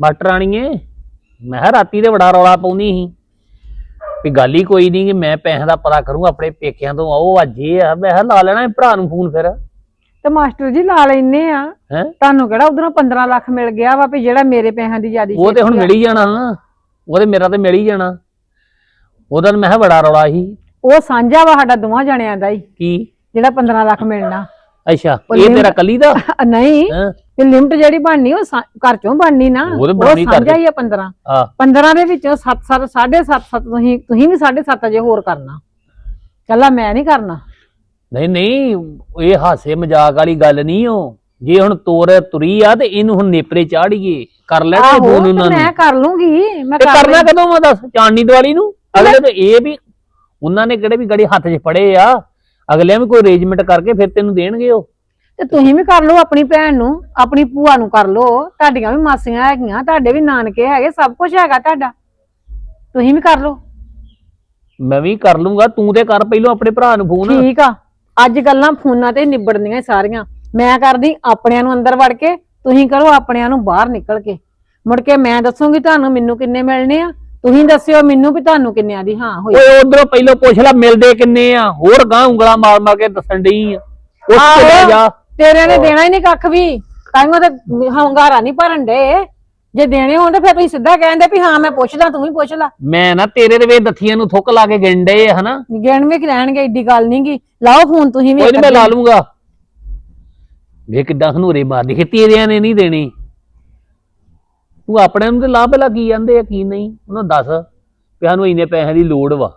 Master ਰਾਣੀਏ ਮੈਂ ਕਿਹਾ ਰਾਤੀ ਤੇ ਬੜਾ ਰੌਲਾ ਪਾਉਂਦੀ ਸੀ। ਵੀ ਗੱਲ ਹੀ ਕੋਈ ਨਹੀਂ ਕਿ ਮੈਂ ਪੈਸਿਆਂ ਦਾ ਪਤਾ ਕਰੂੰ ਆਪਣੇ ਪੇਕਿਆਂ ਤੋਂ। ਉਹ ਅੱਜ ਇਹ ਆ। ਮੈਂ ਕਿਹਾ ਲਾ ਲੈਣਾ ਇਹ ਭਰਾ ਨੂੰ ਫੋਨ ਫਿਰ। ਤੇ ਮਾਸਟਰ ਜੀ ਲਾ ਲੈਨੇ ਆ। ਹੈ? ਤੁਹਾਨੂੰ ਕਿਹੜਾ ਉਧਰੋਂ 15 ਲੱਖ ਮਿਲ ਗਿਆ ਵਾ ਵੀ ਜਿਹੜਾ ਮੇਰੇ ਪੈਸਿਆਂ ਦੀ ਜਿਆਦੀ ਉਹ ਤੇ ਹੁਣ ਮਿਲ ਹੀ ਜਾਣਾ। ਨਾ ਉਹ ਤੇ ਮੇਰਾ ਤੇ ਮਿਲ ਹੀ ਜਾਣਾ। ਉਹਦਾ ਤਾਂ ਮੈਂ ਕਿਹਾ ਬੜਾ ਰੌਲਾ ਸੀ। ਉਹ ਸਾਂਝਾ ਵਾ ਸਾਡਾ ਦੋਵਾਂ ਜਣਿਆਂ ਦਾ ਹੀ। ਕੀ? ਜਿਹੜਾ 15 ਲੱਖ ਮਿਲਣਾ। ਅੱਛਾ ਉਹ ਇਹ ਤੇਰਾ ਕੱਲੀ ਦਾ? ਨਹੀਂ। ਹੈਂ? ਤੇ ਲਿਮਟ ਜਿਹੜੀ ਬਣਨੀ ਉਹ ਸਾ- ਘਰ ਚੋਂ ਬਣਨੀ ਨਾ ਉਹ ਤੇ ਬਣਨੀ ਘਰ ਸਾਂਝਾ ਚੋਂ। ਹੀ ਆ 15 ਆ 15 ਦੇ ਵਿੱਚੋਂ 7 7 7.5 7 ਤੁਸੀਂ ਤੁਸੀਂ ਵੀ 7.5 ਅਜੇ ਹੋਰ ਕਰਨਾ। ਕੱਲਾ ਮੈਂ ਨਹੀਂ ਕਰਨਾ। ਨਹੀਂ ਨਹੀਂ ਇਹ ਹਾਸੇ ਮਜ਼ਾਕ ਵਾਲੀ ਗੱਲ ਨਹੀਂ ਉਹ ਜੇ ਹੁਣ ਤੋਰ ਤੁਰੀ ਆ ਤੇ ਇਹਨੂੰ ਹੁਣ ਨੇਪਰੇ ਚਾੜੀਏ ਕਰ ਲੈਣੇ ਆਹੋ ਫੋਨ ਤੇ ਉਹਨਾਂ ਨੂੰ। ਮੈਂ ਕਰ ਲੂੰਗੀ ਮੈਂ ਤੇ ਕਰ ਕਰਨਾ ਲੂੰਗੀ। ਕਦੋਂ ਮੈਂ ਦੱਸ ਚਾਂਦਨੀ ਦੀਵਾਲੀ ਨੂੰ? ਅਗਲੇ ਤੇ ਇਹ ਵੀ ਉਹਨਾਂ ਨੇ ਕਿਹੜੇ ਵੀ ਗੜੀ ਹੱਥ 'ਚ ਫੜੇ ਆ। ਅਗਲਿਆਂ ਵੀ ਕੋਈ ਅਰੇਂਜਮੈਂਟ ਕਰਕੇ ਫਿਰ ਤੈਨੂੰ ਦੇਣਗੇ ਉਹ। ਤੇ ਤੁਸੀਂ ਵੀ ਕਰ ਲਓ ਆਪਣੀ ਭੈਣ ਨੂੰ ਆਪਣੀ ਭੂਆ ਨੂੰ ਕਰ ਲਓ। ਤੁਹਾਡੀਆਂ ਵੀ ਮਾਸੀਆਂ ਹੈਗੀਆਂ ਤੁਹਾਡੇ ਵੀ ਨਾਨਕੇ ਹੈਗੇ ਸਭ ਕੁਝ ਹੈਗਾ ਤੁਹਾਡਾ। ਤੁਸੀਂ ਵੀ ਕਰ ਲਓ। ਮੈਂ ਵੀ ਕਰ ਲੂੰਗਾ ਤੂੰ ਤੇ ਕਰ ਪਹਿਲੋਂ ਆਪਣੇ ਭਰਾ ਨੂੰ ਫੋਨ। ਠੀਕ ਆ। ਅੱਜ ਗੱਲਾਂ ਫੋਨਾਂ ਤੇ ਨਿਬੜਨੀਆਂ ਸਾਰੀਆਂ। ਮੈਂ ਕਰਦੀ ਆਪਣਿਆਂ ਨੂੰ ਅੰਦਰ ਵੜ ਕੇ ਤੁਸੀਂ ਕਰੋ ਆਪਣਿਆਂ ਨੂੰ ਬਾਹਰ ਨਿਕਲ ਕੇ। ਮੁੜ ਕੇ ਮੈਂ ਦੱਸੂਗੀ ਤੁਹਾਨੂੰ ਮੈਨੂੰ ਕਿੰਨੇ ਮਿਲਣੇ ਆ। ਤੁਸੀਂ ਦੱਸਿਓ ਮੈਨੂੰ ਵੀ ਤੁਹਾਨੂੰ ਕਿੰਨਿਆਂ ਦੀ ਹਾਂ ਹੋਈ। ਓਏ ਉਧਰੋਂ ਪਹਿਲੋਂ ਪੁੱਛ ਲੈ ਮਿਲਦੇ ਕਿੰਨੇ ਆ? ਹੋਰ ਗਾਂ ਉਂਗਲਾਂ ਮਾਰ ਮਾਰ ਕੇ ਦੱਸਣ ਡਈ ਆ। ਉਸ ਤੇ ਜਾ ਤੇਰੇ ਨੇ ਦੇਣਾ ਹੀ ਨਹੀਂ ਕੱਖ ਵੀ। ਤਾਈਓ ਤੇ ਹੰਗਾਰਾ ਨਹੀਂ ਭਰਨ ਦੇ ਜੇ ਦੇਣੇ ਹੋਣ ਤੇ ਫਿਰ ਤੁਸੀਂ ਸਿੱਧਾ ਕਹਿੰਦੇ ਵੀ ਹਾਂ ਮੈਂ ਪੁੱਛਦਾ ਤੂੰ ਵੀ ਪੁੱਛ ਲੈ। ਮੈਂ ਨਾ ਤੇਰੇ ਦੇ ਵੇ ਦੱਥੀਆਂ ਨੂੰ ਥੁੱਕ ਲਾ ਕੇ ਗਿੰਡੇ ਆ ਹਨਾ? ਗਿਣ ਵੀ ਰਹਿਣਗੇ ਏਡੀ ਗੱਲ ਨੀ ਗੀ। ਲਾਓ ਫੋਨ ਤੁਸੀਂ ਵੀ ਕੋਈ ਨਹੀਂ ਮੈਂ ਲਾ। ਲੂੰਗਾ। ਵੇ ਕਿੱਦਾਂ ਹਨੂਰੇ ਮਾਰਦੀ ਕਿ ਤੇਰਿਆਂ ਨੇ ਨਹੀਂ ਦੇਣੀ। ਤੂੰ ਆਪਣੇ ਨੂੰ ਤੇ ਲਾ ਪਹਿਲਾਂ ਕੀ ਜਾਂਦੇ ਆ ਕੀ ਨਹੀਂ? ਉਹਨਾਂ ਦੱਸ ਵੀ ਸਾਨੂੰ ਇੰਨੇ ਪੈਸਿਆਂ ਦੀ ਲੋੜ ਵਾ।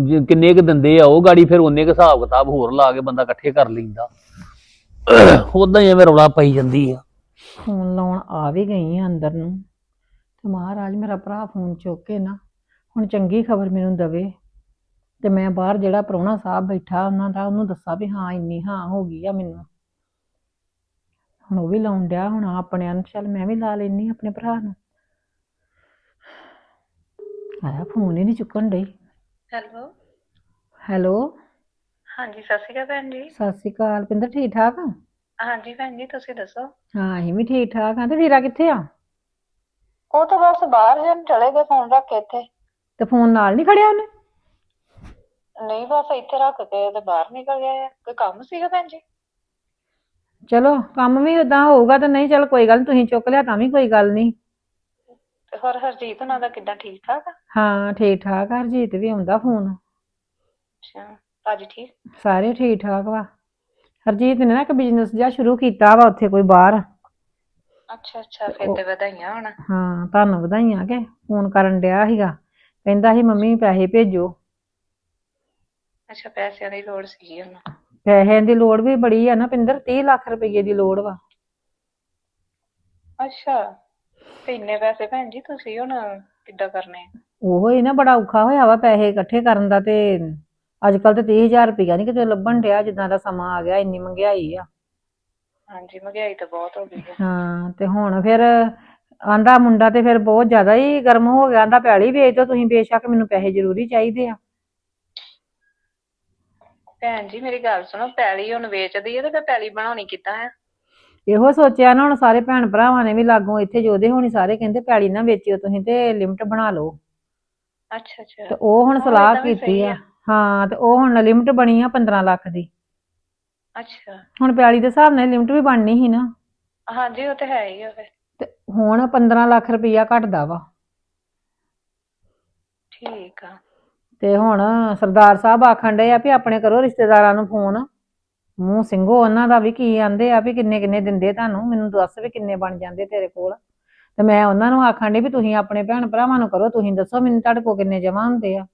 ਜੇ ਕਿੰਨੇ ਕ ਦਿੰਦੇ ਆ ਉਹ ਗਾੜੀ, ਫਿਰ ਉਹਨੇ ਕ ਹਿਸਾਬ ਕਿਤਾਬ ਹੋਰ ਲਾ ਕੇ ਬੰਦਾ ਇਕੱਠੇ ਕਰ ਲੈਂਦਾ। ਉਦਾਂ ਹੀ ਐਵੇਂ ਰੌਲਾ ਪਈ ਜਾਂਦੀ ਆ। ਫੋਨ ਲਾਉਣ ਆ ਵੀ ਗਈ ਆ ਅੰਦਰ ਨੂੰ। ਤੇ ਮਹਾਰਾਜ ਮੇਰਾ ਭਰਾ ਫੋਨ ਚੁੱਕ ਕੇ ਨਾ, ਹੁਣ ਚੰਗੀ ਖਬਰ ਮੈਨੂੰ ਦਵੇ। ਤੇ ਮੈਂ ਬਾਹਰ ਜਿਹੜਾ ਪ੍ਰਾਹੁਣਾ ਸਾਹਿਬ ਬੈਠਾ ਉਹਨਾਂ ਦਾ, ਉਹਨੂੰ ਦੱਸਾਂ ਵੀ ਹਾਂ, ਇੰਨੀ ਹਾਂ ਹੋ ਗਈ ਆ ਮੈਨੂੰ। ਹੁਣ ਉਹ ਵੀ ਲਾਉਣ ਡਿਆ, ਹੁਣ ਆਪਣੇ ਨੂੰ ਚੱਲ ਮੈਂ ਵੀ ਲਾ ਲੈਣੀ ਆਪਣੇ ਭਰਾ ਨੂੰ। ਆਇਆ ਫੋਨ ਹੀ ਨਹੀਂ ਚੁੱਕਣ ਡਈ। ਹੈਲੋ। ਹੈਲੋ। ਹਾਂਜੀ ਸਤਿ ਸ਼੍ਰੀ ਅਕਾਲ ਭੈਣ ਜੀ। ਸਤਿ ਸ਼੍ਰੀ ਅਕਾਲ ਪਿੰਦਰ ਠੀਕ ਠਾਕ ਆ? ਹਾਂਜੀ ਭੈਣ ਜੀ ਤੁਸੀਂ ਦੱਸੋ? ਹਾਂ ਅਸੀਂ ਵੀ ਠੀਕ ਠਾਕ ਆ। ਤੇ ਵੀਰਾ ਕਿੱਥੇ ਆ? ਉਹ ਤਾਂ ਬਸ ਬਾਹਰ ਜਨ ਚਲੇ ਗਏ ਫੋਨ ਰੱਖ ਕੇ ਇੱਥੇ। ਤੇ ਫੋਨ ਨਾਲ ਨਹੀਂ ਖੜਿਆ ਉਹਨੇ? ਨਹੀਂ ਬਸ ਇੱਥੇ ਰੱਖ ਕੇ ਤੇ ਬਾਹਰ ਨਿਕਲ ਗਏ ਆ। ਕੋਈ ਕੰਮ ਸੀਗਾ ਭੈਣ ਜੀ? ਚਲੋ ਕੰਮ ਵੀ ਉਦਾਂ ਹੋਊਗਾ ਤਾਂ ਨਹੀਂ ਚਲ ਕੋਈ ਗੱਲ ਨੀ ਤੁਸੀਂ ਚੁੱਕ ਲਿਆ ਤਾਂ ਵੀ ਕੋਈ ਗੱਲ ਨਹੀਂ ਤੇ ਹੋਰ ਹਰਜੀਤ ਉਹਨਾਂ ਦਾ ਕਿੱਦਾਂ ਠੀਕ ਠਾਕ ਆ? ਹਾਂ ਠੀਕ ਠਾਕ ਆ ਹਰਜੀਤ ਵੀ ਆਉਂਦਾ ਫੋਨ। ਅੱਛਾ ਭਾਜੀ ਠੀਕ? ਸਾਰੇ ਠੀਕ ਠਾਕ ਵਾ। ਹਰਜੀਤ ਨੇ ਨਾ ਇੱਕ ਬਿਜ਼ਨਸ ਜਿਹਾ ਸ਼ੁਰੂ ਕੀਤਾ ਵਾ ਉੱਥੇ ਕੋਈ ਬਾਹਰ। ਅੱਛਾ ਅੱਛਾ ਫਿਰ ਤੇ ਵਧਾਈਆਂ ਹੋਣ। ਹਾਂ ਤੁਹਾਨੂੰ ਵਧਾਈਆਂ ਕਿ ਫੋਨ ਕਰਨ ਡਿਆ ਸੀਗਾ। ਕਹਿੰਦਾ ਸੀ ਮੰਮੀ ਪੈਸੇ ਭੇਜੋ। ਅੱਛਾ ਪੈਸਿਆਂ ਦੀ ਲੋੜ ਸੀਗੀ ਉਹਨੂੰ। ਪੈਸਿਆਂ ਦੀ ਲੋੜ ਵੀ ਬੜੀ ਆ ਨਾ ਪਿੰਦਰ 30 ਲੱਖ ਰੁਪਏ ਦੀ ਲੋੜ ਵਾ। ਅੱਛਾ। ਤੇ ਇੰਨੇ ਪੈਸੇ ਭੈਣ ਜੀ ਤੁਸੀਂ ਹੁਣ ਕਿੱਦਾਂ ਕਰਨੇ ਆ? ਉਹੋ ਹੀ ਨਾ ਬੜਾ ਔਖਾ ਹੋਇਆ ਵਾ ਪੈਸੇ ਇਕੱਠੇ ਕਰਨ ਦਾ ਤੇ ਅੱਜ ਕੱਲ ਤੇ 30000 ਰੁਪਇਆ ਨਹੀਂ ਕਿਤੇ ਲੱਭਣ ਡਿਆ ਜਿੱਦਾਂ ਦਾ ਸਮਾਂ ਆ ਗਿਆ ਇੰਨੀ ਮਹਿੰਗਾਈ ਆ। ਹਾਂਜੀ ਮਹਿੰਗਾਈ ਤਾਂ ਬਹੁਤ ਹੋ ਗਈ ਹੈ। ਹਾਂ ਤੇ ਹੁਣ ਫਿਰ ਆਂਦਾ ਮੁੰਡਾ ਤੇ ਫਿਰ ਬਹੁਤ ਜ਼ਿਆਦਾ ਹੀ ਗਰਮ ਹੋ ਗਿਆ ਆਂਦਾ ਪੈਲੀ ਵੇਚ ਦਿਓ ਤੁਸੀਂ ਬੇਸ਼ੱਕ ਮੈਨੂੰ ਪੈਸੇ ਜ਼ਰੂਰੀ ਚਾਹੀਦੇ ਆ। ਭੈਣ ਜੀ ਮੇਰੀ ਗੱਲ ਸੁਣੋ ਪੈਲੀ ਹੁਣ ਵੇਚਦੀ ਹੈ ਤੇ ਫਿਰ ਪੈਲੀ ਬਣਾਉਣੀ ਕਿੱਦਾਂ ਆ? ਇਹੋ ਸੋਚਿਆ ਨਾ ਹੁਣ ਸਾਰੇ ਭੈਣ ਭਰਾਵਾਂ ਨੇ ਵੀ ਲਾਗੋਂ ਇੱਥੇ ਜੋਦੇ ਹੋਣੀ ਸਾਰੇ ਕਹਿੰਦੇ ਪੈਲੀ ਨਾ ਵੇਚਿਓ ਤੁਸੀਂ ਤੇ ਲਿਮਟ ਬਣਾ ਲਓ। ਅੱਛਾ ਅੱਛਾ। ਤੇ ਉਹ ਹੁਣ ਸਲਾਹ ਕੀਤੀ ਆ। ਆ। ਹਾਂ ਤੇ ਉਹ ਹੁਣ ਲਿਮਟ ਬਣੀ ਆ 15 ਲੱਖ ਦੀ। ਅੱਛਾ। ਹੁਣ ਪੈਲੀ ਦੇ ਹਿਸਾਬ ਨਾਲ ਲਿਮਟ ਵੀ ਬਣਨੀ ਸੀ ਨਾ। ਹਾਂਜੀ ਉਹ ਤੇ ਹੈ ਹੀ ਆ ਫਿਰ। ਤੇ ਹੁਣ 15 ਲੱਖ ਰੁਪਈਆ ਘਟਦਾ ਵਾ। ਠੀਕ ਆ। ਤੇ ਹੁਣ ਸਰਦਾਰ ਸਾਹਿਬ ਆਖਣ ਡਏ ਆ ਵੀ ਆਪਣੇ ਕਰੋ ਰਿਸ਼ਤੇਦਾਰਾਂ ਨੂੰ ਫੋਨ। ਮੂੰਹ ਸਿੰਘੋ ਉਹਨਾਂ ਦਾ ਵੀ ਕੀ ਆਂਦੇ ਆ ਵੀ ਕਿੰਨੇ ਕਿੰਨੇ ਦਿੰਦੇ ਤੁਹਾਨੂੰ? ਮੈਨੂੰ ਦੱਸ ਵੀ ਕਿੰਨੇ ਬਣ ਜਾਂਦੇ ਤੇਰੇ ਕੋਲ। ਤੇ ਮੈਂ ਉਹਨਾਂ ਨੂੰ ਆਖਣ ਡਈ ਵੀ ਤੁਸੀਂ ਆਪਣੇ ਭੈਣ ਭਰਾਵਾਂ ਨੂੰ ਕਰੋ ਤੁਸੀਂ ਦੱਸੋ ਮੈਨੂੰ ਤੁਹਾਡੇ ਕੋਲ ਕਿੰਨੇ ਜਮਾ ਹੁੰਦੇ ਆ।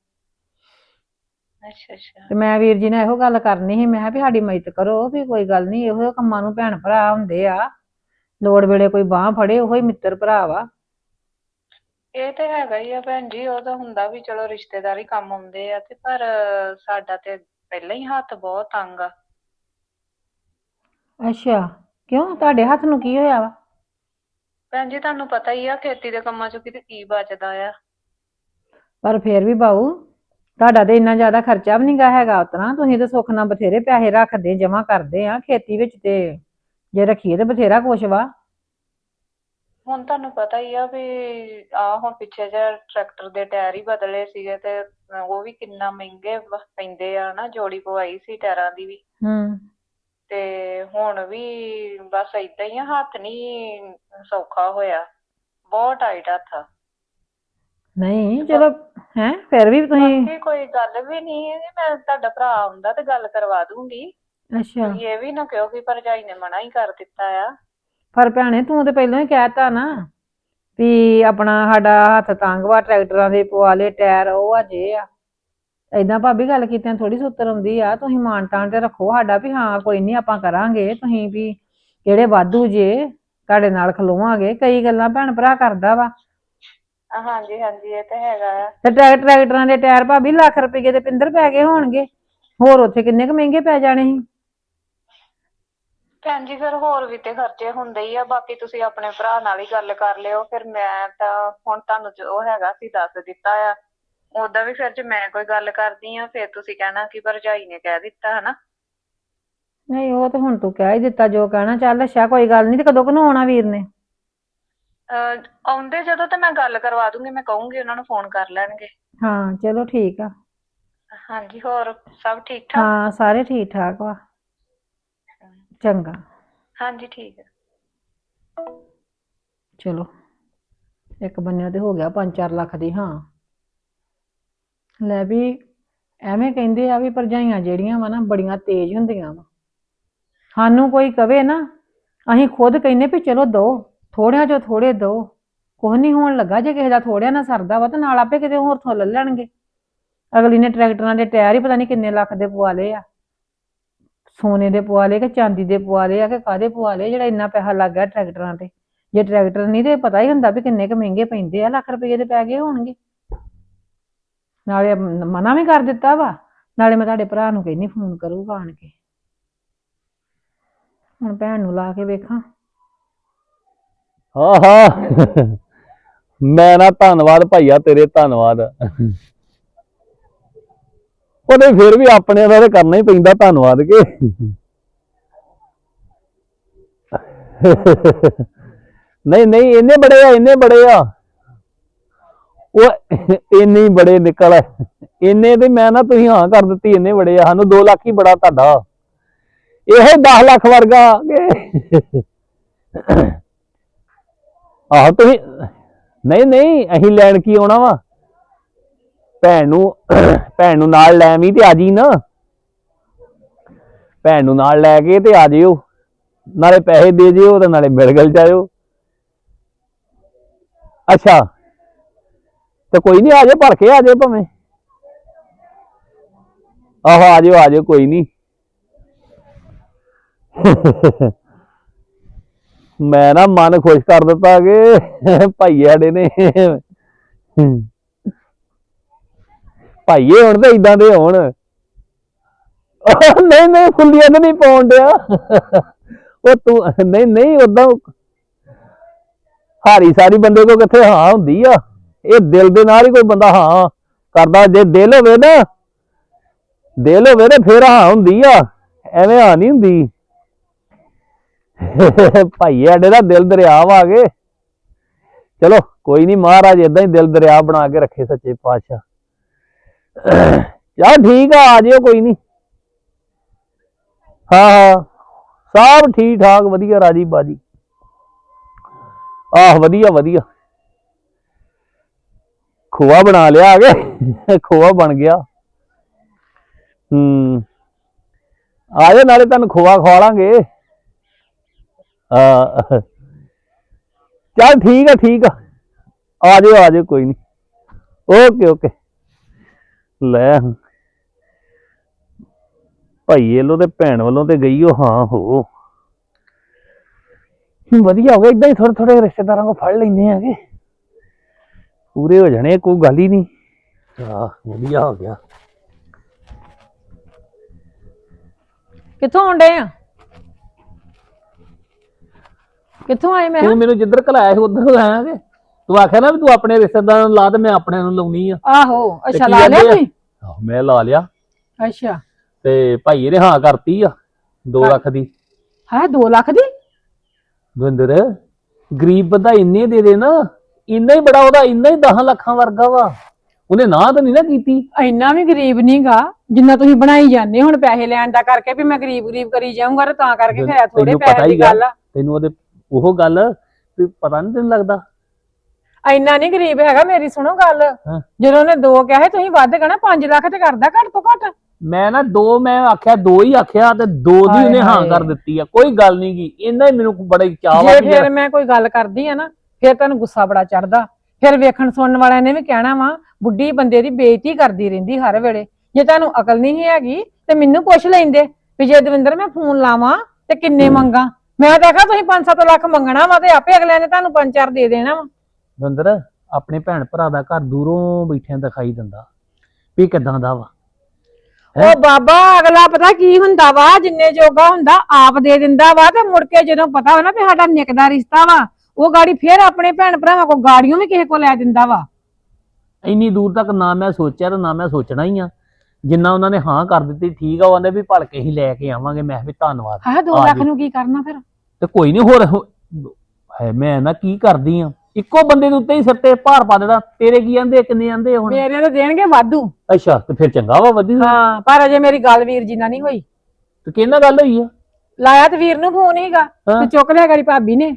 ਅੱਛਾ ਅੱਛਾ। ਤੇ ਮੈਂ ਵੀਰ ਜੀ ਨਾਲ ਇਹੋ ਗੱਲ ਕਰਨੀ ਸੀ ਮੈਂ ਕਿਹਾ ਵੀ ਸਾਡੀ ਮਦਦ ਕਰੋ ਵੀ ਕੋਈ ਗੱਲ ਨਹੀਂ ਇਹੋ ਕੰਮਾਂ ਨੂੰ ਭੈਣ ਭਰਾ ਹੁੰਦੇ ਆ। ਲੋੜ ਵੇਲੇ ਕੋਈ ਬਾਹ ਫੜੇ ਉਹੋ ਹੀ ਮਿੱਤਰ ਭਰਾ ਵਾ। ਇਹ ਤੇ ਹੈਗਾ ਹੀ ਆ ਭੈਣ ਜੀ ਉਹ ਤਾਂ ਹੁੰਦਾ ਵੀ ਚਲੋ ਰਿਸ਼ਤੇਦਾਰੀ ਕੰਮ ਆਉਂਦੇ ਆ ਤੇ ਪਰ ਸਾਡਾ ਤੇ ਪਹਿਲਾਂ ਹੀ ਹੱਥ ਬਹੁਤ ਤੰਗ ਆ। ਅੱਛਾ ਕਿਉਂ? ਤੁਹਾਡੇ ਹੱਥ ਨੂੰ ਕੀ ਹੋਇਆ ਵਾ? ਭੈਣ ਜੀ ਤੁਹਾਨੂੰ ਪਤਾ ਹੀ ਆ ਖੇਤੀ ਦੇ ਕੰਮਾਂ ਚੋਂ ਕਿਤੇ ਕੀ ਬਚਦਾ ਆ। ਪਰ ਫੇਰ ਵੀ ਬਾਊ ਤੁਹਾਡਾ ਤੇ ਇੰਨਾ ਜ਼ਿਆਦਾ ਖਰਚਾ ਵੀ ਨਹੀਂਗਾ ਹੈਗਾ ਉਤਨਾ। ਤੁਸੀਂ ਤੇ ਸੁੱਖ ਨਾਲ ਬਥੇਰੇ ਪੈਸੇ ਰੱਖਦੇ ਜਮਾ ਕਰਦੇ ਆ ਖੇਤੀ ਵਿੱਚ ਤੇ ਜੇ ਰੱਖੀਏ ਤੇ ਬਥੇਰਾ ਕੁਛ ਵਾ। ਹੁਣ ਤੁਹਾਨੂੰ ਪਤਾ ਹੀ ਆ ਵੀ ਆ ਹੁਣ ਪਿੱਛੇ ਜੇ ਟਰੈਕਟਰ ਦੇ ਟਾਇਰ ਹੀ ਬਦਲੇ ਸੀਗੇ ਤੇ ਉਹ ਵੀ ਕਿੰਨਾ ਮਹਿੰਗੇ ਬ- ਪੈਂਦੇ ਆ ਨਾ ਜੋੜੀ ਪਵਾਈ ਸੀ ਟਾਇਰਾਂ ਦੀ ਵੀ। ਹੂੰ। ਤੇ ਹੁਣ ਵੀ ਬਸ ਏਦਾਂ ਹੀ ਆ ਹੱਥ ਨਹੀਂ ਸੌਖਾ ਹੋਇਆ। ਬਹੁਤ ਟਾਈਟ ਹੱਥ ਆ। ਨਹੀਂ ਚਲੋ ਹੈ ਫਿਰ ਵੀ ਤੁਸੀਂ ਬਾਕੀ ਕੋਈ ਗੱਲ ਵੀ ਨਹੀਂ ਹੈ ਮੈਂ ਤੁਹਾਡਾ ਭਰਾ ਆਉਂਦਾ ਤੇ ਗੱਲ ਕਰਵਾ ਦੂੰਗੀ। ਅੱਛਾ। ਤੁਸੀਂ ਇਹ ਵੀ ਨਾ ਕਿਹੋ ਕਿ ਭਰਜਾਈ ਨੇ ਮਨਾ ਹੀ ਕਰ ਦਿੱਤਾ ਆ। ਪਰ ਭੈਣੇ ਤੂੰ ਤੇ ਪਹਿਲਾਂ ਹੀ ਕਹਿਤਾ ਨਾ ਵੀ ਆਪਣਾ ਸਾਡਾ ਹੱਥ ਤੰਗ ਵਾ ਟਰੈਕਟਰਾਂ ਦੇ ਪਵਾ ਲਏ ਟਾਇਰ ਉਹ ਆ ਜੇ ਆ। ਏਦਾਂ ਭਾਬੀ ਗੱਲ ਕੀਤਿਆਂ ਥੋੜੀ ਸੁੱਤਰ ਆਉਂਦੀ ਆ ਤੁਸੀਂ ਮਾਨ ਤਾਨ ਤੇ ਰੱਖੋ ਸਾਡਾ ਵੀ ਹਾਂ ਕੋਈ ਨਹੀਂ ਆਪਾਂ ਕਰਾਂਗੇ ਤੁਸੀਂ ਵੀ ਕਿਹੜੇ ਵਾਧੂ ਜੇ ਤੁਹਾਡੇ ਨਾਲ ਖਲੋਵਾਂਗੇ ਕਈ ਗੱਲਾਂ ਭੈਣ ਭਰਾ ਕਰਦਾ ਵਾ। ਹਾਂਜੀ ਹਾਂਜੀ ਇਹ ਤੇ ਹੈਗਾ ਆ। ਤੇ ਟਰੈਕ- ਟਰੈਕਟਰਾਂ ਦੇ ਟਾਇਰ ਭਾਬੀ ਲੱਖ ਰੁਪਏ ਦੇ ਪਿੰਦਰ ਪੈ ਗਏ ਹੋਣਗੇ ਹੋਰ ਉੱਥੇ ਕਿੰਨੇ ਕੁ ਮਹਿੰਗੇ ਪੈ ਜਾਣੇ ਸੀ? ਭੈਣ ਜੀ ਫਿਰ ਹੋਰ ਵੀ ਤੇ ਖਰਚੇ ਹੁੰਦੇ ਹੀ ਆ ਬਾਕੀ ਤੁਸੀਂ ਆਪਣੇ ਭਰਾ ਨਾਲ ਹੀ ਗੱਲ ਕਰ ਲਿਓ ਫਿਰ ਮੈਂ ਤਾਂ ਹੁਣ ਤੁਹਾਨੂੰ ਜੋ ਹੈਗਾ ਸੀ ਦੱਸ ਦਿੱਤਾ ਆ। ਉਦਾਂ ਵੀ ਫਿਰ ਜੇ ਮੈਂ ਕੋਈ ਗੱਲ ਕਰਦੀ ਆ ਫਿਰ ਤੁਸੀਂ ਕਹਿਣਾ ਕਿ ਭਰਜਾਈ ਨੇ ਕਹਿ ਦਿੱਤਾ ਹਨਾ? ਨਹੀਂ ਉਹ ਤਾਂ ਹੁਣ ਤੂੰ ਕਹਿ ਹੀ ਦਿੱਤਾ ਜੋ ਕਹਿਣਾ ਚੱਲ ਅੱਛਾ ਕੋਈ ਗੱਲ ਨਹੀਂ ਤੇ ਕਦੋਂ ਕੁ ਨੂੰ ਆਉਣਾ ਵੀਰ ਨੇ? ਅਹ ਆਉਂਦੇ ਜਦੋਂ ਤੇ ਮੈਂ ਗੱਲ ਕਰਵਾ ਦੂੰਗੀ ਮੈਂ ਕਹੂੰਗੀ ਉਹਨਾਂ ਨੂੰ ਫੋਨ ਕਰ ਲੈਣਗੇ। ਹਾਂ ਚਲੋ ਠੀਕ ਆ। ਹਾਂਜੀ ਹੋਰ ਸਭ ਠੀਕ ਠਾਕ? ਹਾਂ ਸਾਰੇ ਠੀਕ ਠਾਕ ਵਾ। ਚੰਗਾ। ਹਾਂਜੀ ਠੀਕ ਹੈ ਚਲੋ ਇੱਕ ਬੰਨਿਆ ਤੇ ਹੋ ਗਿਆ 5-4 ਲੱਖ ਦੀ ਹਾਂ। ਲੈ ਵੀ ਐਵੇਂ ਕਹਿੰਦੇ ਆ ਵੀ ਭਰਜਾਈਆਂ ਜਿਹੜੀਆਂ ਵਾ ਨਾ ਬੜੀਆਂ ਤੇਜ਼ ਹੁੰਦੀਆਂ ਵਾ। ਸਾਨੂੰ ਕੋਈ ਕਵੇ ਨਾ, ਅਸੀਂ ਖੁਦ ਕਹਿੰਦੇ ਵੀ ਚਲੋ ਦੋ ਥੋੜਿਆਂ ਚੋਂ ਥੋੜੇ ਦੋ। ਕੁਛ ਨਹੀਂ ਹੋਣ ਲੱਗਾ ਜੇ ਕਿਸੇ ਦਾ ਥੋੜਿਆਂ ਨਾਲ ਸਰਦਾ ਵਾ ਤਾਂ ਨਾਲ ਆਪੇ ਕਿਤੇ ਹੋਰ ਤੋਂ ਲੈ ਲੈਣਗੇ। ਅਗਲੀ ਨੇ ਟਰੈਕਟਰਾਂ ਦੇ ਟਾਇਰ ਹੀ ਪਤਾ ਨਹੀਂ ਕਿੰਨੇ ਲੱਖ ਦੇ ਪਵਾ ਲਏ ਆ। ਸੋਨੇ ਦੇ ਪਵਾ ਲਏ ਕਿ ਚਾਂਦੀ ਦੇ ਪਵਾ ਲਏ ਆ ਕਿ ਕਾਦੇ ਪਵਾ ਲਏ ਜਿਹੜਾ ਇੰਨਾ ਪੈਸਾ ਲੱਗ ਗਿਆ ਟਰੈਕਟਰਾਂ ਤੇ। ਜੇ ਟਰੈਕਟਰ ਨਹੀਂ ਤੇ ਪਤਾ ਹੀ ਹੁੰਦਾ ਵੀ ਕਿੰਨੇ ਕੁ ਮਹਿੰਗੇ ਪੈਂਦੇ ਆ, ਲੱਖ ਰੁਪਏ ਦੇ ਪੈ ਗਏ ਹੋਣਗੇ। ਨਾਲੇ ਮਨਾ ਵੀ ਕਰ ਦਿੱਤਾ ਵਾ, ਨਾਲੇ ਮੈਂ ਤੁਹਾਡੇ ਭਰਾ ਨੂੰ ਕਹਿੰਦੀ ਫੋਨ ਕਰੂਗਾ ਆਣ ਕੇ। ਹੁਣ ਭੈਣ ਨੂੰ ਲਾ ਕੇ ਵੇਖਾਂ। ਹਾਂ ਹਾਂ ਮੈਂ ਨਾ ਧੰਨਵਾਦ ਭਾਈਆ, ਤੇਰੇ ਧੰਨਵਾਦ। ਉਹਨੇ ਫਿਰ ਵੀ ਆਪਣੇ ਦਾ ਤੇ ਕਰਨਾ ਹੀ ਪੈਂਦਾ ਧੰਨਵਾਦ ਕੇ। ਨਹੀਂ ਨਹੀਂ, ਇੰਨੇ ਬੜੇ ਆ, ਇੰਨੇ ਬੜੇ ਆ। ਉਹ ਇੰਨੇ ਹੀ ਬੜੇ ਨਿਕਲ ਇੰਨੇ ਤੇ ਮੈਂ ਨਾ ਤੁਸੀਂ ਹਾਂ ਕਰ ਦਿੱਤੀ, ਇੰਨੇ ਬੜੇ ਆ। ਸਾਨੂੰ 2 ਲੱਖ ਹੀ ਬੜਾ ਤੁਹਾਡਾ। ਇਹੋ 10 ਲੱਖ ਵਰਗਾ ਕਿ ਆਹੋ ਤੁਸੀਂ, ਨਹੀਂ ਨਹੀਂ, ਅਸੀਂ ਲੈਣ ਕੀ ਆਉਣਾ ਵਾ? ਭੈਣ ਨੂੰ ਭੈਣ ਨੂੰ ਨਾਲ ਲੈ ਮੀ ਤੇ ਆ ਜੀ ਨਾ। ਭੈਣ ਨੂੰ ਨਾਲ ਲੈ ਕੇ ਤੇ ਆ ਜਿਓ ਨਾਲੇ ਪੈਸੇ ਦੇ ਜਿਓ ਤੇ ਨਾਲੇ ਮਿਲ ਗਲ ਜਾਇਓ। ਅੱਛਾ। ਤੇ ਕੋਈ ਨਹੀਂ ਆ ਜਾਓ ਭਰ ਕੇ ਆ ਜਾਓ ਭਾਵੇਂ। ਆਹੋ, ਆ ਜਾਓ ਆ ਜਾਓ ਕੋਈ ਨਹੀਂ ਮੈਂ ਨਾ ਮਨ ਖੁਸ਼ ਕਰ ਦਿੱਤਾ ਕਿ ਭਾਈ ਸਾਡੇ ਨੇ। ਭਾਈਏ ਹੁਣ ਤਾਂ ਇਦਾਂ ਦੇ ਹੋਣ। ਨਹੀਂ ਨਹੀਂ, ਫੁੱਲੀਆਂ ਤਾਂ ਨਹੀਂ ਪਾਉਣ ਡਿਆ। ਉਹ ਤੂੰ, ਨਹੀਂ ਨਹੀਂ ਉਦਾਂ ਹਾਰੀ ਸਾਰੀ ਬੰਦੇ ਕੋ ਕਿੱਥੇ ਹਾਂ ਹੁੰਦੀ ਆ। ਇਹ ਦਿਲ ਦੇ ਨਾਲ ਹੀ ਕੋਈ ਬੰਦਾ ਹਾਂ ਕਰਦਾ, ਜੇ ਦਿਲ ਹੋਵੇ ਨਾ, ਦਿਲ ਹੋਵੇ ਨਾ ਫੇਰ ਹਾਂ ਹੁੰਦੀ ਆ, ਐਵੇਂ ਹਾਂ ਨਹੀਂ ਹੁੰਦੀ। ਭਾਈ, ਸਾਡੇ ਦਾ ਦਿਲ ਦਰਿਆ ਵਾ ਆ ਗਏ ਚਲੋ, ਕੋਈ ਨਹੀਂ, ਮਹਾਰਾਜ ਇਦਾਂ ਹੀ ਦਿਲ ਦਰਿਆ ਬਣਾ ਕੇ ਰੱਖੇ ਸੱਚੇ ਪਾਤਸ਼ਾਹ। ਚਲ ਠੀਕ ਆ ਆ ਜਿਓ, ਕੋਈ ਨਹੀਂ। ਹਾਂ ਹਾਂ, ਸਭ ਠੀਕ ਠਾਕ ਵਧੀਆ ਰਾਜੀ ਬਾਜੀ ਆਹ, ਵਧੀਆ ਵਧੀਆ। ਖੋਆ ਬਣਾ ਲਿਆ ਆ ਗਏ ਖੋਆ ਬਣ ਗਿਆ। ਹੂੰ। ਆਜੋ ਨਾਲੇ ਤੁਹਾਨੂੰ ਖੋਆ ਖਵਾਲਾਂਗੇ ਆ। ਚੱਲ ਠੀਕ ਆ ਠੀਕ ਆ। ਆ ਜਾਓ ਆ ਜਾਓ ਕੋਈ ਨਹੀਂ ਓਕੇ ਓਕੇ। ਲੈ ਭਾਈ ਵੱਲੋਂ ਤੇ ਭੈਣ ਵੱਲੋਂ ਤੇ ਗਈ ਉਹ ਹਾਂ ਹੋ। ਵਧੀਆ ਹੋ ਗਿਆ ਇਦਾਂ ਹੀ ਥੋੜੇ ਥੋੜੇ ਰਿਸ਼ਤੇਦਾਰਾਂ ਕੋ ਫੜ ਲੈਂਦੇ ਆਗੇ ਪੂਰੇ ਹੋ ਜਾਣੇ ਕੋਈ ਗੱਲ ਹੀ ਨਹੀਂ। ਆ ਵਧੀਆ ਹੋ ਗਿਆ। ਕਿੱਥੋਂ ਆਉਂਦੇ ਆ? ਕਿੱਥੋਂ ਆਏ ਮੈਂ? ਤੂੰ ਮੈਨੂੰ ਜਿੱਧਰ ਘਲਾਇਆ ਸੀ ਉਧਰ ਆਇਆਗੇ ਤੂੰ ਆਖਿਆ ਨਾ ਵੀ ਤੂੰ ਆਪਣੇ ਰਿਸ਼ਤੇਦਾਰਾਂ ਨੂੰ ਲਾ ਤੇ ਮੈਂ ਆਪਣੇ ਨੂੰ ਲਾਉਣੀ ਆ। ਆਹੋ ਅੱਛਾ ਕੀ ਲਾ ਲਿਆ? ਤੁਸੀਂ? ਆਹੋ, ਮੈਂ ਲਾ ਲਿਆ। ਅੱਛਾ। ਤੇ ਭਾਈ ਨੇ ਹਾਂ ਕਰਤੀ ਆ 2 ਲੱਖ ਦੀ। ਹੈ 2 ਲੱਖ ਦੀ? ਦਵਿੰਦਰ ਗਰੀਬ ਬੰਦਾ ਇੰਨੇ ਦੇ ਦੇ ਨਾ। ਇੰਨਾ ਹੀ ਬੜਾ ਉਹਦਾ ਇੰਨਾ ਹੀ 10 ਲੱਖਾਂ ਵਰਗਾ ਵਾ। ਉਹਨੇ ਨਾ ਤਾਂ ਨਹੀਂ ਨਾ ਕੀਤੀ। ਇੰਨਾ ਵੀ ਗਰੀਬ ਨਹੀਂਗਾ ਜਿੰਨਾ ਤੁਸੀਂ ਬਣਾਈ ਜਾਂਦੇ ਹੁਣ ਪੈਸੇ ਲੈਣ ਦਾ ਕਰਕੇ ਵੀ ਮੈਂ ਗਰੀਬ ਗਰੀਬ ਕਰੀ ਜਾਊਂਗਾ ਤੇ ਤਾਂ ਕਰਕੇ ਫਿਰ ਥੋੜੇ ਤੈਨੂੰ ਪਤਾ ਪੈਸੇ ਹੀ ਦੀ ਗੱਲ ਆ। ਤੈਨੂੰ ਉਹਦੇ ਉਹ ਗੱਲ ਵੀ ਪਤਾ ਨਹੀਂ ਤੈਨੂੰ ਲੱਗਦਾ। ਇੰਨਾ ਨਹੀਂ ਗਰੀਬ ਹੈਗਾ ਮੇਰੀ ਸੁਣੋ ਗੱਲ। ਹਾਂ। ਜਦੋਂ ਉਹਨੇ ਦੋ ਕਿਹਾ ਸੀ ਤੁਸੀਂ ਵੱਧ ਕਹਣਾ 5 ਲੱਖ ਤੇ ਕਰਦਾ ਘੱਟ ਤੋਂ ਘੱਟ। ਮੈਂ ਨਾ ਦੋ ਮੈਂ ਆਖਿਆ ਦੋ ਹੀ ਆਖਿਆ ਤੇ ਦੋ ਦੀ ਹਾਏ ਉਹਨੇ ਹਾਂ ਹਾਏ। ਕਰ ਦਿੱਤੀ ਆ। ਕੋਈ ਗੱਲ ਨਹੀਂ ਗੀ। ਇੰਨਾ ਹੀ ਮੈਨੂੰ ਬੜਾ ਹੀ ਚਾਹ ਵਾ ਜੇ ਵੀ ਫਿਰ ਮੈਂ ਕੋਈ ਗੱਲ ਕਰਦੀ ਆ ਨਾ ਫਿਰ ਤੈਨੂੰ ਗੁੱਸਾ ਬੜਾ ਚੜਦਾ ਫਿਰ ਵੇਖਣ ਸੁਣਨ ਵਾਲਿਆਂ ਨੇ ਵੀ ਕਹਿਣਾ ਵਾ ਬੁੱਢੀ ਬੰਦੇ ਦੀ ਬੇਇੱਜ਼ਤੀ ਕਰਦੀ ਰਹਿੰਦੀ ਹਰ ਵੇਲੇ। ਜੇ ਤੁਹਾਨੂੰ ਅਕਲ ਨਹੀਂ ਹੈਗੀ ਤੇ ਮੈਨੂੰ ਪੁੱਛ ਲੈਂਦੇ ਵੀ ਜੇ ਦਵਿੰਦਰ ਮੈਂ ਫੋਨ ਲਾਵਾਂ ਤੇ ਕਿੰਨੇ ਮੰਗਾ? ਮੈਂ ਤਾਂ ਆਖਿਆ ਤੁਸੀਂ 5-7 ਲੱਖ ਮੰਗਣਾ ਵਾ ਤੇ ਆਪੇ ਅਗਲਿਆਂ ਨੇ ਤੁਹਾਨੂੰ 5-4 ਦੇ ਦੇਣਾ ਵਾ। ਦਵਿੰਦਰ ਆਪਣੇ ਭੈਣ ਭਰਾ ਦਾ ਘਰ ਦੂਰੋਂ ਬੈਠਿਆਂ ਦਿਖਾਈ ਦਿੰਦਾ। ਵੀ ਕਿਦਾਂ ਦਾ ਵਾ? ਉਹ ਬਾਬਾ ਅਗਲਾ ਪਤਾ ਕੀ ਹੁੰਦਾ ਵਾ ਜਿੰਨੇ ਜੋਗਾ ਹੁੰਦਾ ਆਪ ਦੇ ਦਿੰਦਾ ਵਾ ਤੇ ਮੁੜ ਕੇ ਜਦੋਂ ਪਤਾ ਹੋ ਨਾ ਵੀ ਸਾਡਾ ਨਿੱਕ ਦਾ ਰਿਸ਼ਤਾ ਵਾ ਉਹ ਗਾੜੀ ਫੇਰ ਆਪਣੇ ਭੈਣ ਭਰਾਵਾਂ ਕੋ ਗਾੜੀਆਂ ਵੀ ਕਿਸੇ ਕੋ ਲੈ ਦਿੰਦਾ ਵਾ। ਇੰਨੀ ਦੂਰ ਤੱਕ ਨਾ ਮੈਂ ਸੋਚਿਆ ਤੇ ਨਾ ਮੈਂ ਸੋਚਣਾ ਹੀ ਆ। ਜਿੰਨਾ ਉਹਨਾਂ ਨੇ ਹਾਂ ਕਰ ਦਿੱਤੀ ਠੀਕ ਆ ਉਹ ਕਹਿੰਦੇ ਵੀ ਭਲਕੇ ਹੀ ਲੈ ਕੇ ਆਵਾਂਗੇ। ਮੈਂ ਵੀ ਧੰਨਵਾਦ। ਹਾਂ 2 ਆ ਲੱਖ। ਨੂੰ ਕੀ ਕਰਨਾ ਫਿਰ? ਤੇ ਕੋਈ ਨਹੀਂ ਹੋਰ ਮੈਂ ਨਾ ਕੀ ਕਰਦੀ ਆ? ਇੱਕੋ ਬੰਦੇ ਦੇ ਉੱਤੇ ਹੀ ਸਿਰ ਤੇ ਭਾਰ ਪਾ ਦੇਣਾ। ਤੇਰੇ ਕੀ ਆਂਦੇ ਕਿੰਨੇ ਆਂਦੇ ਹੁਣ? ਮੇਰੇ ਤਾਂ ਦੇਣਗੇ ਵਾਧੂ। ਅੱਛਾ ਤੇ ਫਿਰ ਚੰਗਾ ਵਾ ਵਧੀ ਹਾਂ ਪਰ ਅਜੇ ਮੇਰੀ ਗੱਲ ਵੀਰ ਜੀ ਨਾਲ ਨਹੀਂ ਹੋਈ। ਤੇ ਕਿਹਨਾਂ ਗੱਲ ਹੋਈ ਆ? ਲਾਇਆ ਤੇ ਵੀਰ ਨੂੰ ਫੋਨ ਹੀਗਾ। ਤੇ ਚੁੱਕ ਲਿਆ ਗਾੜੀ ਭਾਬੀ ਨੇ।